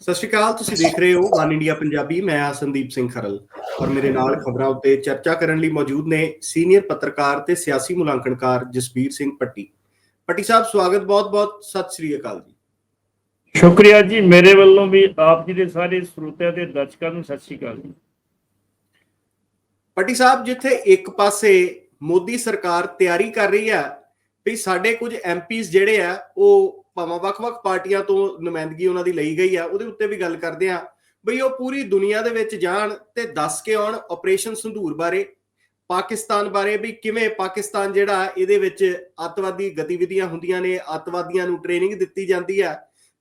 ਸਤਿ ਸ਼੍ਰੀ ਅਕਾਲ ਤੁਸੀਂ ਦੇਖ ਰਹੇ ਹੋ ਵਨ ਇੰਡੀਆ ਪੰਜਾਬੀ ਮੈਂ ਹਾਂ ਸੰਦੀਪ ਸਿੰਘ ਖਰਲ ਔਰ ਮੇਰੇ ਨਾਲ ਖਬਰਾਂ ਉੱਤੇ ਚਰਚਾ ਕਰਨ ਲਈ ਮੌਜੂਦ ਨੇ ਸੀਨੀਅਰ ਪੱਤਰਕਾਰ ਤੇ ਸਿਆਸੀ ਮੁਲਾਂਕਣਕਾਰ ਜਸਬੀਰ ਸਿੰਘ ਪੱਟੀ। ਪੱਟੀ ਸਾਹਿਬ ਸਵਾਗਤ ਬਹੁਤ-ਬਹੁਤ ਸਤਿ ਸ਼੍ਰੀ ਅਕਾਲ ਜੀ। ਸ਼ੁਕਰੀਆ ਜੀ ਮੇਰੇ ਵੱਲੋਂ ਵੀ ਆਪ ਜੀ ਦੇ ਸਾਰੇ ਸਰੋਤਿਆਂ ਤੇ ਦਰਸ਼ਕਾਂ ਨੂੰ ਸਤਿ ਸ਼੍ਰੀ ਅਕਾਲ ਜੀ। ਪੱਟੀ ਸਾਹਿਬ ਜਿੱਥੇ ਇੱਕ ਪਾਸੇ ਮੋਦੀ ਸਰਕਾਰ ਤਿਆਰੀ ਕਰ ਰਹੀ ਹੈ ਵੀ ਸਾਡੇ ਕੁਝ ਐਮਪੀਸ ਜਿਹੜੇ ਆ ਉਹ ਭਾਵੇਂ ਵੱਖ-ਵੱਖ ਪਾਰਟੀਆਂ ਤੋਂ ਨੁਮਾਇੰਦਗੀ ਉਹਨਾਂ ਦੀ ਲਈ ਗਈ ਆ, ਉਹਦੇ ਉੱਤੇ ਵੀ ਗੱਲ ਕਰਦੇ ਆ, ਬਈ ਉਹ ਪੂਰੀ ਦੁਨੀਆ ਦੇ ਵਿੱਚ ਜਾਣ ਤੇ ਦੱਸ ਕੇ ਆਉਣ ਆਪਰੇਸ਼ਨ ਸੰਧੂਰ ਬਾਰੇ, ਪਾਕਿਸਤਾਨ ਬਾਰੇ ਵੀ ਕਿਵੇਂ ਪਾਕਿਸਤਾਨ ਜਿਹੜਾ ਇਹਦੇ ਵਿੱਚ ਅੱਤਵਾਦੀ ਗਤੀਵਿਧੀਆਂ ਹੁੰਦੀਆਂ ਨੇ, ਅੱਤਵਾਦੀਆਂ ਨੂੰ ਟ੍ਰੇਨਿੰਗ ਦਿੱਤੀ ਜਾਂਦੀ ਆ,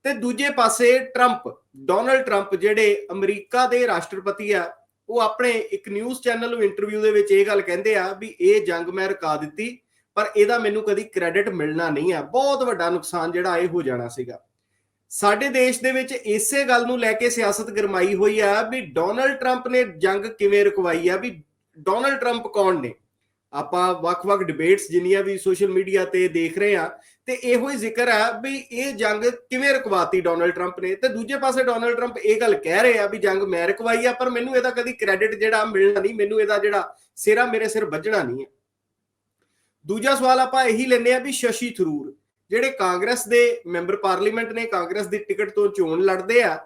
ਤੇ ਦੂਜੇ ਪਾਸੇ ਟਰੰਪ ਡੋਨਲਡ ਟਰੰਪ ਜਿਹੜੇ ਅਮਰੀਕਾ ਦੇ ਰਾਸ਼ਟਰਪਤੀ ਆ, ਉਹ ਆਪਣੇ ਇੱਕ ਨਿਊਜ਼ ਚੈਨਲ ਨੂੰ ਇੰਟਰਵਿਊ ਦੇ ਵਿੱਚ ਇਹ ਗੱਲ ਕਹਿੰਦੇ ਆ ਵੀ ਇਹ ਜੰਗ ਮੈਂ ਰੁਕਾ ਦਿੱਤੀ ਪਰ ਇਹਦਾ ਮੈਨੂੰ ਕਦੀ ਕ੍ਰੈਡਿਟ ਮਿਲਣਾ ਨਹੀਂ ਹੈ ਬਹੁਤ ਵੱਡਾ ਨੁਕਸਾਨ ਜਿਹੜਾ ਇਹ ਹੋ ਜਾਣਾ ਸੀਗਾ। ਸਾਡੇ ਦੇਸ਼ ਦੇ ਵਿੱਚ ਇਸੇ ਗੱਲ ਨੂੰ ਲੈ ਕੇ ਸਿਆਸਤ ਗਰਮਾਈ ਹੋਈ ਆ ਵੀ ਡੋਨਲਡ ਟਰੰਪ ਨੇ ਜੰਗ ਕਿਵੇਂ ਰੁਕਵਾਈ ਆ ਵੀ ਡੋਨਲਡ ਟਰੰਪ ਕੌਣ ਨੇ? ਆਪਾਂ ਵੱਖ-ਵੱਖ ਡਿਬੇਟਸ ਜਿੰਨੀਆਂ ਵੀ ਸੋਸ਼ਲ ਮੀਡੀਆ ਤੇ ਦੇਖ ਰਹੇ ਆ ਤੇ ਇਹੋ ਹੀ ਜ਼ਿਕਰ ਆ ਵੀ ਇਹ ਜੰਗ ਕਿਵੇਂ ਰੁਕਵਾਤੀ ਡੋਨਲਡ ਟਰੰਪ ਨੇ? ਤੇ ਦੂਜੇ ਪਾਸੇ ਡੋਨਲਡ ਟਰੰਪ ਇਹ ਗੱਲ ਕਹਿ ਰਹੇ ਆ ਵੀ ਜੰਗ ਮੈਂ ਰੁਕਵਾਈ ਆ, ਪਰ ਮੈਨੂੰ ਇਹਦਾ ਕਦੀ ਕ੍ਰੈਡਿਟ ਜਿਹੜਾ ਮਿਲਣਾ ਨਹੀਂ, ਮੈਨੂੰ ਇਹਦਾ ਜਿਹੜਾ ਸਿਰਾ ਮੇਰੇ ਸਿਰ ਵੱਜਣਾ ਨਹੀਂ ਹੈ ਦੂਜਾ ਸਵਾਲ ਆਪਾਂ ਇਹੀ ਲੈਂਦੇ ਆ ਵੀ ਸ਼ਸ਼ੀ ਥਰੂਰ, ਜਿਹੜੇ ਕਾਂਗਰਸ ਦੇ ਮੈਂਬਰ ਪਾਰਲੀਮੈਂਟ ਨੇ, ਕਾਂਗਰਸ ਦੀ ਟਿਕਟ ਤੋਂ ਚੋਣ ਲੜਦੇ ਆ,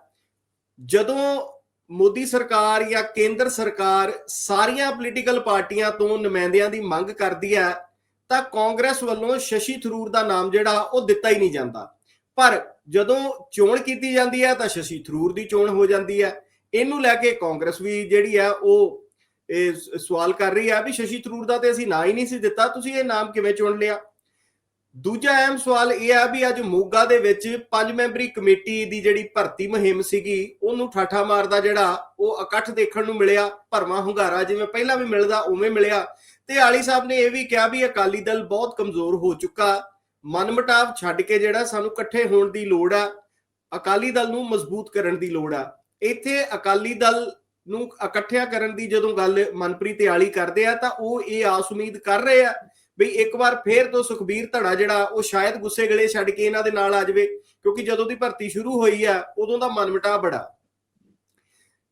ਜਦੋਂ ਮੋਦੀ ਸਰਕਾਰ ਜਾਂ ਕੇਂਦਰ ਸਰਕਾਰ ਸਾਰੀਆਂ ਪੋਲੀਟੀਕਲ ਪਾਰਟੀਆਂ ਤੋਂ ਨੁਮਾਇੰਦਿਆਂ ਦੀ ਮੰਗ ਕਰਦੀ ਹੈ, ਤਾਂ ਕਾਂਗਰਸ ਵੱਲੋਂ ਸ਼ਸ਼ੀ ਥਰੂਰ ਦਾ ਨਾਮ ਜਿਹੜਾ, ਉਹ ਦਿੱਤਾ ਹੀ ਨਹੀਂ ਜਾਂਦਾ। ਪਰ ਜਦੋਂ ਚੋਣ ਕੀਤੀ ਜਾਂਦੀ ਹੈ, ਤਾਂ ਸ਼ਸ਼ੀ ਥਰੂਰ ਦੀ ਚੋਣ ਹੋ ਜਾਂਦੀ ਹੈ। ਇਹਨੂੰ ਲੈ ਕੇ ਕਾਂਗਰਸ ਵੀ ਜਿਹੜੀ ਹੈ, ਉਹ ਇਹ ਸਵਾਲ ਕਰ ਰਹੀ ਹੈ ਵੀ ਸ਼ਸ਼ੀ ਥਰੂਰ ਦਾ ਤੇ ਅਸੀਂ ਨਾਂ ਹੀ ਨਹੀਂ ਸੀ ਦਿੱਤਾ, ਤੁਸੀਂ ਇਹ ਨਾਮ ਕਿਵੇਂ ਚੁਣ ਲਿਆ? ਦੂਜਾ ਅਹਿਮ ਸਵਾਲ ਇਹ ਆ ਵੀ ਅੱਜ ਮੋਗਾ ਦੇ ਵਿੱਚ ਪੰਜ ਮੈਂਬਰੀ ਕਮੇਟੀ ਦੀ ਜਿਹੜੀ ਭਰਤੀ ਮੁਹਿੰਮ ਸੀਗੀ, ਉਹਨੂੰ ਠਾਠਾ ਮਾਰਦਾ ਜਿਹੜਾ, ਉਹ ਇਕੱਠ ਦੇਖਣ ਨੂੰ ਮਿਲਿਆ ਭਰਮਾ ਹੁੰਗਾਰਾ ਜਿਵੇਂ ਪਹਿਲਾਂ ਵੀ ਮਿਲਦਾ, ਉਵੇਂ ਮਿਲਿਆ। ਤੇ ਆਲੀ ਸਾਹਿਬ ਨੇ ਇਹ ਵੀ ਕਿਹਾ ਵੀ ਅਕਾਲੀ ਦਲ ਬਹੁਤ ਕਮਜ਼ੋਰ ਹੋ ਚੁੱਕਾ। ਮਨਮਟਾਵ ਛੱਡ ਕੇ ਜਿਹੜਾ ਸਾਨੂੰ ਇਕੱਠੇ ਹੋਣ ਦੀ ਲੋੜ ਆ, ਅਕਾਲੀ ਦਲ ਨੂੰ ਮਜ਼ਬੂਤ ਕਰਨ ਦੀ ਲੋੜ ਆ। ਇੱਥੇ ਅਕਾਲੀ ਦਲ ਨੂੰ ਇਕੱਠਿਆਂ ਕਰਨ ਦੀ ਜਦੋਂ ਗੱਲ ਮਨਪ੍ਰੀਤ ਆਲੀ ਕਰਦੇ ਆ, ਤਾਂ ਉਹ ਇਹ ਆਸ ਉਮੀਦ ਕਰ ਰਹੇ ਆ ਵੀ ਇੱਕ ਵਾਰ ਫੇਰ ਤੋਂ ਸੁਖਬੀਰ ਧੜਾ ਜਿਹੜਾ, ਉਹ ਸ਼ਾਇਦ ਗੁੱਸੇ ਗਲੇ ਛੱਡ ਕੇ ਇਹਨਾਂ ਦੇ ਨਾਲ ਆ ਜਾਵੇ, ਕਿਉਂਕਿ ਜਦੋਂ ਦੀ ਭਰਤੀ ਸ਼ੁਰੂ ਹੋਈ ਆ, ਉਦੋਂ ਦਾ ਮਨਮਟਾ ਬੜਾ।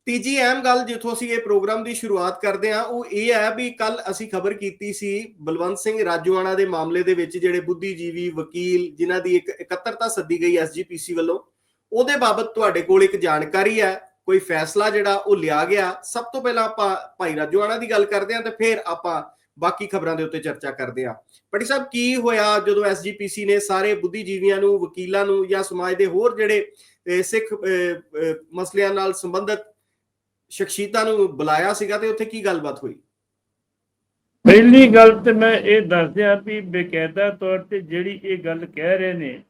ਤੀਜੀ ਅਹਿਮ ਗੱਲ ਜਿੱਥੋਂ ਅਸੀਂ ਇਹ ਪ੍ਰੋਗਰਾਮ ਦੀ ਸ਼ੁਰੂਆਤ ਕਰਦੇ ਆ, ਉਹ ਇਹ ਹੈ ਵੀ ਕੱਲ ਅਸੀਂ ਖਬਰ ਕੀਤੀ ਸੀ ਬਲਵੰਤ ਸਿੰਘ ਰਾਜੂਆਣਾ ਦੇ ਮਾਮਲੇ ਦੇ ਵਿੱਚ ਜਿਹੜੇ ਬੁੱਧੀਜੀਵੀ ਵਕੀਲ ਜਿਨ੍ਹਾਂ ਦੀ ਇੱਕ ਇਕੱਤਰਤਾ ਸੱਦੀ ਗਈ ਐਸਜੀਪੀਸੀ ਵੱਲੋਂ, ਉਹਦੇ ਬਾਬਤ ਤੁਹਾਡੇ ਕੋਲ ਇੱਕ ਜਾਣਕਾਰੀ ਹੈ। ਕੋਈ ਫੈਸਲਾ ਜਿਹੜਾ ਉਹ ਲਿਆ ਗਿਆ, ਸਭ ਤੋਂ ਪਹਿਲਾਂ ਆਪਾਂ ਭਾਈ ਰਾਜੂਆਣਾ ਦੀ ਗੱਲ ਕਰਦੇ ਹਾਂ ਤੇ ਫਿਰ ਆਪਾਂ ਬਾਕੀ ਖਬਰਾਂ ਦੇ ਉੱਤੇ ਚਰਚਾ ਕਰਦੇ ਹਾਂ। ਪਟੀ ਸਾਹਿਬ, ਕੀ ਹੋਇਆ ਜਦੋਂ ਐਸਜੀਪੀਸੀ ਨੇ ਸਾਰੇ ਬੁੱਧੀਜੀਵੀਆਂ ਨੂੰ, ਵਕੀਲਾਂ ਨੂੰ ਜਾਂ ਸਮਾਜ ਦੇ ਹੋਰ ਜਿਹੜੇ ਸਿੱਖ ਮਸਲਿਆਂ ਨਾਲ ਸੰਬੰਧਿਤ ਸ਼ਖਸੀਅਤਾਂ ਨੂੰ ਬੁਲਾਇਆ ਸੀਗਾ ਤੇ ਉੱਥੇ ਕੀ ਗੱਲਬਾਤ ਹੋਈ? ਪਹਿਲੀ ਗੱਲ ਤੇ ਮੈਂ ਇਹ ਦੱਸਦਿਆਂ ਵੀ ਬੇਕਾਇਦਾ ਤੌਰ ਤੇ ਜਿਹੜੀ ਇਹ ਗੱਲ ਕਹਿ ਰਹੇ ਨੇ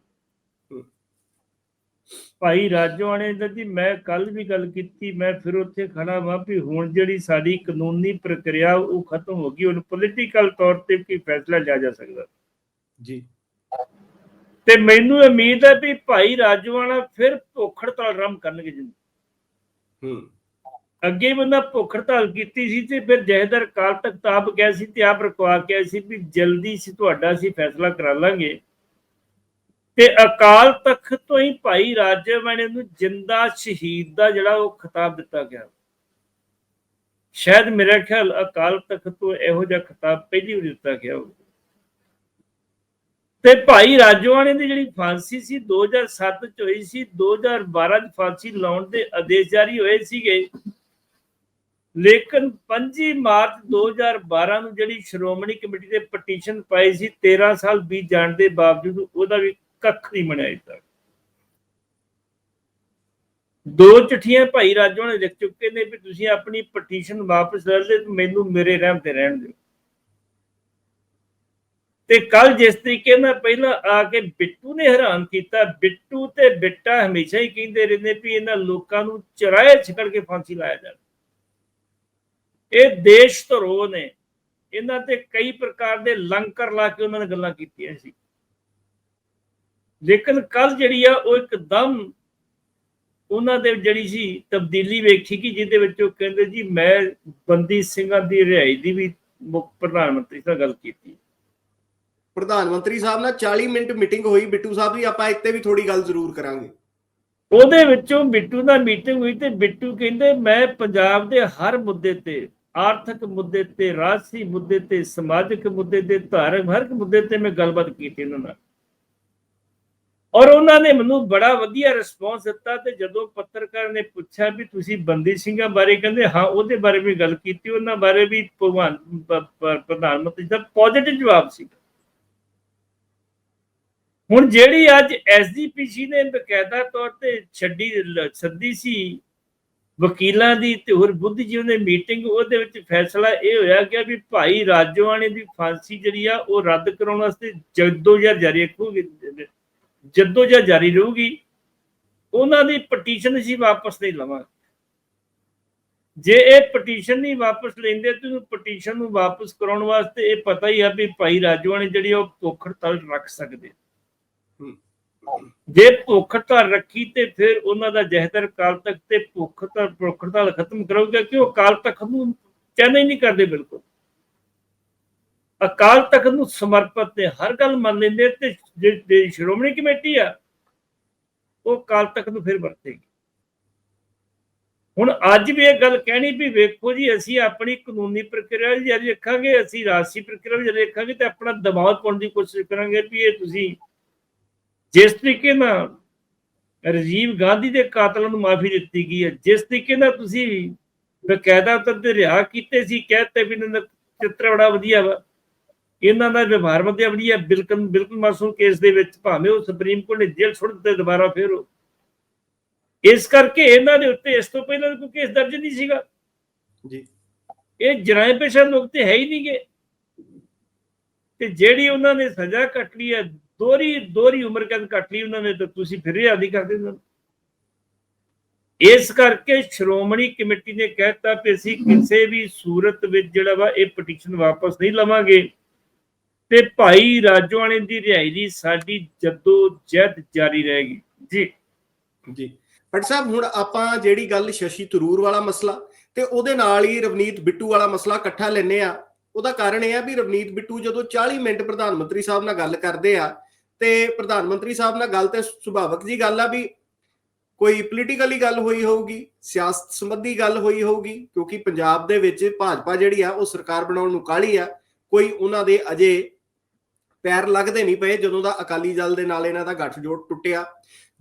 ਭਾਈ ਰਾਜਵਾਨੇ ਦਾ ਜੀ ਮੈਂ ਕੱਲ ਵੀ ਗੱਲ ਕੀਤੀ ਮੈਂ ਫਿਰ ਉੱਥੇ ਖੜਾ ਵਾਂ ਵੀ ਹੁਣ ਜਿਹੜੀ ਸਾਡੀ ਕਾਨੂੰਨੀ ਪ੍ਰਕਿਰਿਆ ਉਹ ਖਤਮ ਹੋ ਗਈ ਹੁਣ ਪੋਲੀਟੀਕਲ ਤੌਰ ਤੇ ਕੀ ਫੈਸਲਾ ਲਿਆ ਜਾ ਸਕਦਾ। ਜੀ। ਤੇ ਮੈਨੂੰ ਉਮੀਦ ਹੈ ਵੀ ਭਾਈ ਰਾਜਵਾਨਾ ਫਿਰ ਭੁੱਖ ਹੜਤਾਲ ਆਰੰਭ ਕਰਨਗੇ ਜੀ। ਹੂੰ। ਅੱਗੇ ਬੰਦਾ ਭੁੱਖ ਹੜਤਾਲ ਕੀਤੀ ਸੀ ਤੇ ਫਿਰ ਜਹਦਰ ਕਾਲ ਤੱਕ ਤਾਬ ਗਿਆ ਸੀ ਤੇ ਆਪ ਰਖਵਾ ਕੇ ਸੀ ਵੀ ਜਲਦੀ ਸੀ ਤੁਹਾਡਾ ਸੀ ਫੈਸਲਾ ਕਰਾ ਲਾਂਗੇ। ਤੇ ਅਕਾਲ ਤਖਤ ਤੋਂ ਹੀ ਭਾਈ ਰਾਜਵਾਨੇ ਨੂੰ ਜਿੰਦਾ ਸ਼ਹੀਦ ਦਾ ਜਿਹੜਾ ਉਹ ਖਿਤਾਬ ਦਿੱਤਾ ਗਿਆ। ਸ਼ਾਇਦ ਮੇਰੇ ਖਿਆਲ ਅਕਾਲ ਤਖਤ ਤੋਂ ਇਹੋ ਜਿਹਾ ਖਿਤਾਬ ਪਹਿਲੀ ਵਾਰ ਦਿੱਤਾ ਗਿਆ ਤੇ ਭਾਈ ਰਾਜਵਾਨੇ ਦੀ ਜਿਹੜੀ ਫਾਂਸੀ ਸੀ 2007 ਚ ਹੋਈ ਸੀ 2012 ਚ ਫਾਂਸੀ ਲਾਉਣ ਦੇ ਆਦੇਸ਼ ਜਾਰੀ ਹੋਏ ਸੀਗੇ। ਲੇਕਿਨ 5 ਮਾਰਚ 2012 ਨੂੰ ਜਿਹੜੀ ਸ਼੍ਰੋਮਣੀ ਕਮੇਟੀ ਦੇ ਪਟੀਸ਼ਨ ਪਾਈ ਸੀ 13 ਸਾਲ ਬੀਤ ਜਾਣ ਦੇ ਬਾਵਜੂਦ ਉਹਦਾ ਵੀ ਕੱਖ ਨਹੀਂ ਬਣਿਆ ਅਜੇ ਤੱਕ ਦੋ ਚਿੱਠੀਆਂ ਭਾਈ ਰਾਜੋ ਨੇ ਲਿਖ ਚੁੱਕੇ ਨੇ ਵੀ ਤੁਸੀਂ ਆਪਣੀ ਪਟੀਸ਼ਨ ਵਾਪਸ ਲੈ ਲੈ ਮੈਨੂੰ ਮੇਰੇ ਰਹਿਮ ਤੇ ਰਹਿਣ ਦਿਓ। ਤੇ ਕੱਲ ਜਿਸ ਤਰੀਕੇ ਨਾਲ ਪਹਿਲਾਂ ਆ ਕੇ ਬਿੱਟੂ ਨੇ ਹੈਰਾਨ ਕੀਤਾ, ਬਿੱਟੂ ਤੇ ਬਿੱਟਾ ਹਮੇਸ਼ਾ ਹੀ ਕਹਿੰਦੇ ਰਹਿੰਦੇ ਵੀ ਇਹਨਾਂ ਲੋਕਾਂ ਨੂੰ ਚਰਾਏ ਛਕੜ ਕੇ ਫਾਂਸੀ ਲਾਇਆ ਜਾਵੇ। ਇਹ ਦੇਸ਼ ਧਰੋ ਨੇ। ਇਹਨਾਂ ਤੇ ਕਈ ਪ੍ਰਕਾਰ ਦੇ ਲੰਕਰ ਲਾ ਕੇ ਉਹਨਾਂ ਨੇ ਗੱਲਾਂ ਕੀਤੀਆਂ ਸੀ। ਲੇਕਿਨ ਕੱਲ ਜਿਹੜੀ ਆ ਉਹ ਇੱਕਦਮ ਉਹਨਾਂ ਦੇ ਜਿਹੜੀ ਸੀ ਤਬਦੀਲੀ ਵੇਖੀ ਕਿ ਜਿਹਦੇ ਵਿੱਚ ਉਹ ਕਹਿੰਦੇ ਜੀ ਮੈਂ ਬੰਦੀ ਸਿੰਘਾਂ ਦੀ ਰਿਹਾਈ ਦੀ ਵੀ ਮੁੱਖ ਪ੍ਰਧਾਨ ਮੰਤਰੀ ਨਾਲ ਗੱਲ ਕੀਤੀ। ਪ੍ਰਧਾਨ ਮੰਤਰੀ ਸਾਹਿਬ ਨਾਲ 40 ਮਿੰਟ ਮੀਟਿੰਗ ਹੋਈ ਬਿੱਟੂ ਸਾਹਿਬ ਦੀ ਆਪਾਂ ਇੱਥੇ ਵੀ ਥੋੜੀ ਗੱਲ ਜ਼ਰੂਰ ਕਰਾਂਗੇ। ਉਹਦੇ ਵਿੱਚੋਂ ਬਿੱਟੂ ਨਾਲ ਮੀਟਿੰਗ ਹੋਈ ਤੇ ਬਿੱਟੂ ਕਹਿੰਦੇ ਮੈਂ ਪੰਜਾਬ ਦੇ ਹਰ ਮੁੱਦੇ ਤੇ ਆਰਥਿਕ ਮੁੱਦੇ ਤੇ ਰਾਜਸੀ ਮੁੱਦੇ ਤੇ ਸਮਾਜਿਕ ਮੁੱਦੇ ਤੇ ਧਾਰਮਿਕ ਹਰ ਇੱਕ ਮੁੱਦੇ ਤੇ ਮੈਂ ਗੱਲਬਾਤ ਕੀਤੀ ਉਹਨਾਂ ਨਾਲ। ਔਰ ਉਹਨਾਂ ਨੇ ਮੈਨੂੰ ਬੜਾ ਵਧੀਆ ਰਿਸਪੌਂਸ ਦਿੱਤਾ ਤੇ ਜਦੋਂ ਪੱਤਰਕਾਰ ਨੇ ਪੁੱਛਿਆ ਵੀ ਤੁਸੀਂ ਬੰਦੀ ਸਿੰਘਾਂ ਬਾਰੇ ਕਹਿੰਦੇ, ਹਾਂ, ਉਹਦੇ ਬਾਰੇ ਵੀ ਗੱਲ ਕੀਤੀ, ਉਹਨਾਂ ਬਾਰੇ ਵੀ ਭਗਵਾਨ ਪ੍ਰਧਾਨ ਮੰਤਰੀ ਦਾ ਪੋਜ਼ਿਟਿਵ ਜਵਾਬ ਸੀ। ਹੁਣ ਜਿਹੜੀ ਅੱਜ ਐਸਜੀਪੀਸੀ ਨੇ ਬਕਾਇਦਾ ਤੌਰ ਤੇ ਛੱਡੀ ਸੱਦੀ ਸੀ ਵਕੀਲਾਂ ਦੀ ਤੇ ਹੋਰ ਬੁੱਧੀਜੀਵ ਨੇ ਮੀਟਿੰਗ, ਉਹਦੇ ਵਿੱਚ ਫੈਸਲਾ ਇਹ ਹੋਇਆ ਕਿ ਵੀ ਭਾਈ ਰਾਜੋਆਣੇ ਦੀ ਫਾਂਸੀ ਜਿਹੜੀ ਆ, ਉਹ ਰੱਦ ਕਰਾਉਣ ਵਾਸਤੇ ਜਦੋਜਹਿਦ ਜਾਰੀ ਰੱਖੂਗੀ ਜਦੋਜਹਿਦ ਜਾਰੀ ਰਹੂਗੀ ਉਹਨਾਂ ਦੀ ਪਟੀਸ਼ਨ ਅਸੀਂ ਵਾਪਸ ਨਹੀਂ ਲਵਾਂਗੇ। ਜੇ ਇਹ ਪਟੀਸ਼ਨ ਨਹੀਂ ਵਾਪਸ ਲੈਂਦੇ ਤੇ ਉਹ ਪਟੀਸ਼ਨ ਨੂੰ ਵਾਪਸ ਕਰਾਉਣ ਵਾਸਤੇ ਇਹ ਪਤਾ ਹੀ ਆ ਵੀ ਭਾਈ ਰਾਜੋਆਣੇ ਜਿਹੜੀ ਉਹ ਭੁੱਖ ਹੜਤਾਲ ਰੱਖ ਸਕਦੇ। ਜੇ ਭੁੱਖ ਹੜਤਾਲ ਰੱਖੀ ਤੇ ਫਿਰ ਉਹਨਾਂ ਦਾ ਜਹਦਰ ਕਾਲ ਤੱਕ ਤੇ ਭੁੱਖ ਹੜਤਾਲ ਖਤਮ ਕਰੋਗੇ ਕਿ ਉਹ ਕਾਲ ਤੱਕ ਨੂੰ ਚਾਹਨਾ ਹੀ ਨਹੀਂ ਕਰਦੇ ਬਿਲਕੁਲ। ਅਕਾਲ ਤਖਤ ਨੂੰ ਸਮਰਪਿਤ ਨੇ ਹਰ ਗੱਲ ਮੰਨ ਲੈਂਦੇ ਤੇ ਜੇ- ਸ਼੍ਰੋਮਣੀ ਕਮੇਟੀ ਆ, ਉਹ ਕਾਲ ਤਖਤ ਨੂੰ ਫਿਰ ਵਰਤੇਗੀ। ਹੁਣ ਅੱਜ ਵੀ ਇਹ ਗੱਲ ਕਹਿਣੀ ਵੀ ਵੇਖੋ ਜੀ, ਅਸੀਂ ਆਪਣੀ ਕਾਨੂੰਨੀ ਪ੍ਰਕਿਰਿਆ ਵੀ ਜਾਰੀ ਰੱਖਾਂਗੇ, ਅਸੀਂ ਰਾਜਸੀ ਪ੍ਰਕਿਰਿਆ ਵੀ ਜਾਰੀ ਰੱਖਾਂਗੇ ਤੇ ਆਪਣਾ ਦਬਾਅ ਪਾਉਣ ਦੀ ਕੋਸ਼ਿਸ਼ ਕਰਾਂਗੇ ਵੀ ਇਹ ਤੁਸੀਂ ਜਿਸ ਤਰੀਕੇ ਨਾਲ ਰਾਜੀਵ ਗਾਂਧੀ ਦੇ ਕਾਤਲਾਂ ਨੂੰ ਮਾਫੀ ਦਿੱਤੀ ਗਈ ਹੈ, ਜਿਸ ਤਰੀਕੇ ਨਾਲ ਤੁਸੀਂ ਬਕਾਇਦਾ ਤੌਰ ਰਿਹਾ ਕੀਤੇ ਸੀ ਕਹਤੇ ਵੀ ਇਹਨਾਂ ਦਾ ਚਿੱਤਰ ਬੜਾ ਵਧੀਆ ਵਾ ਇਹਨਾਂ ਦਾ ਵਿਵਹਾਰ ਵਧੀਆ ਵਧੀਆ ਬਿਲਕੁਲ ਬਿਲਕੁਲ ਮਾਸੂਮ ਕੇਸ ਦੇ ਵਿੱਚ ਭਾਵੇਂ ਉਹ ਸੁਪਰੀਮ ਕੋਰਟ ਨੇ ਜੇਲ੍ਹ ਛੁੱਟ ਦਿੱਤੇ ਦੁਬਾਰਾ ਫਿਰ ਉਹ। ਇਸ ਕਰਕੇ ਇਹਨਾਂ ਦੇ ਉੱਤੇ ਇਸ ਤੋਂ ਪਹਿਲਾਂ ਕੋਈ ਕੇਸ ਦਰਜ ਨਹੀਂ ਸੀਗਾ। ਜੀ। ਇਹ ਜਰਾਇਮ ਪੇਸ਼ਾ ਲੋਕ ਤੇ ਹੈ ਹੀ ਨਹੀਂਗੇ ਤੇ ਜਿਹੜੀ ਉਹਨਾਂ ਨੇ ਸਜ਼ਾ ਕੱਟ ਲਈ ਹੈ ਦੋਹਰੀ ਦੋਹਰੀ ਉਮਰ ਕੈਦ ਕੱਟ ਲਈ ਉਹਨਾਂ ਨੇ ਤਾਂ ਤੁਸੀਂ ਫਿਰ ਇਹ ਆਦੀ ਕਰਦੇ ਉਹਨਾਂ ਨੂੰ। ਇਸ ਕਰਕੇ ਸ਼੍ਰੋਮਣੀ ਕਮੇਟੀ ਨੇ ਕਹਿਤਾ ਕਿ ਅਸੀਂ ਕਿਸੇ ਵੀ ਸੂਰਤ ਵਿੱਚ ਜਿਹੜਾ ਵਾ ਇਹ ਪਟੀਸ਼ਨ ਵਾਪਸ ਨਹੀਂ ਲਵਾਂਗੇ। ਤੇ ਭਾਈ ਰਾਜੋਆਣੇ ਦੀ ਰਿਹਾਈ ਦੀ ਸਾਡੀ ਜੱਦੋ ਜਹਿਦ ਜਾਰੀ ਰਹੇਗੀ। ਜੀ। ਜੀ। ਭੱਟ ਸਾਹਿਬ, ਹੁਣ ਆਪਾਂ ਜਿਹੜੀ ਗੱਲ ਸ਼ਸ਼ੀ ਤਰੂਰ ਵਾਲਾ ਮਸਲਾ ਤੇ ਉਹਦੇ ਨਾਲ ਹੀ ਰਵਨੀਤ ਬਿੱਟੂ ਵਾਲਾ ਮਸਲਾ ਇਕੱਠਾ ਲੈਨੇ ਆ ਉਹਦਾ ਕਾਰਨ ਇਹ ਆ ਵੀ ਰਵਨੀਤ ਬਿੱਟੂ ਜਦੋਂ 40 ਮਿੰਟ ਪ੍ਰਧਾਨ ਮੰਤਰੀ ਸਾਹਿਬ ਨਾਲ ਗੱਲ ਕਰਦੇ ਆ ਤੇ ਪ੍ਰਧਾਨ ਮੰਤਰੀ ਸਾਹਿਬ ਨਾਲ ਗੱਲ ਤੇ ਸੁਭਾਵਕ ਜੀ ਗੱਲ ਆ ਵੀ ਕੋਈ ਪੋਲੀਟੀਕਲੀ ਗੱਲ ਹੋਈ ਹੋਊਗੀ, ਸਿਆਸਤ ਸੰਬੰਧੀ ਗੱਲ ਹੋਈ ਹੋਊਗੀ, ਕਿਉਂਕਿ ਪੰਜਾਬ ਦੇ ਵਿੱਚ ਭਾਜਪਾ ਜਿਹੜੀ ਆ ਉਹ ਸਰਕਾਰ ਬਣਾਉਣ ਨੂੰ ਕਾਹਲੀ ਆ, ਕੋਈ ਉਹਨਾਂ ਦੇ ਅਜੇ ਪੈਰ ਲੱਗਦੇ ਨਹੀਂ ਪਏ ਜਦੋਂ ਦਾ ਅਕਾਲੀ ਦਲ ਦੇ ਨਾਲ ਇਹਨਾਂ ਦਾ ਗੱਠਜੋੜ ਟੁੱਟਿਆ।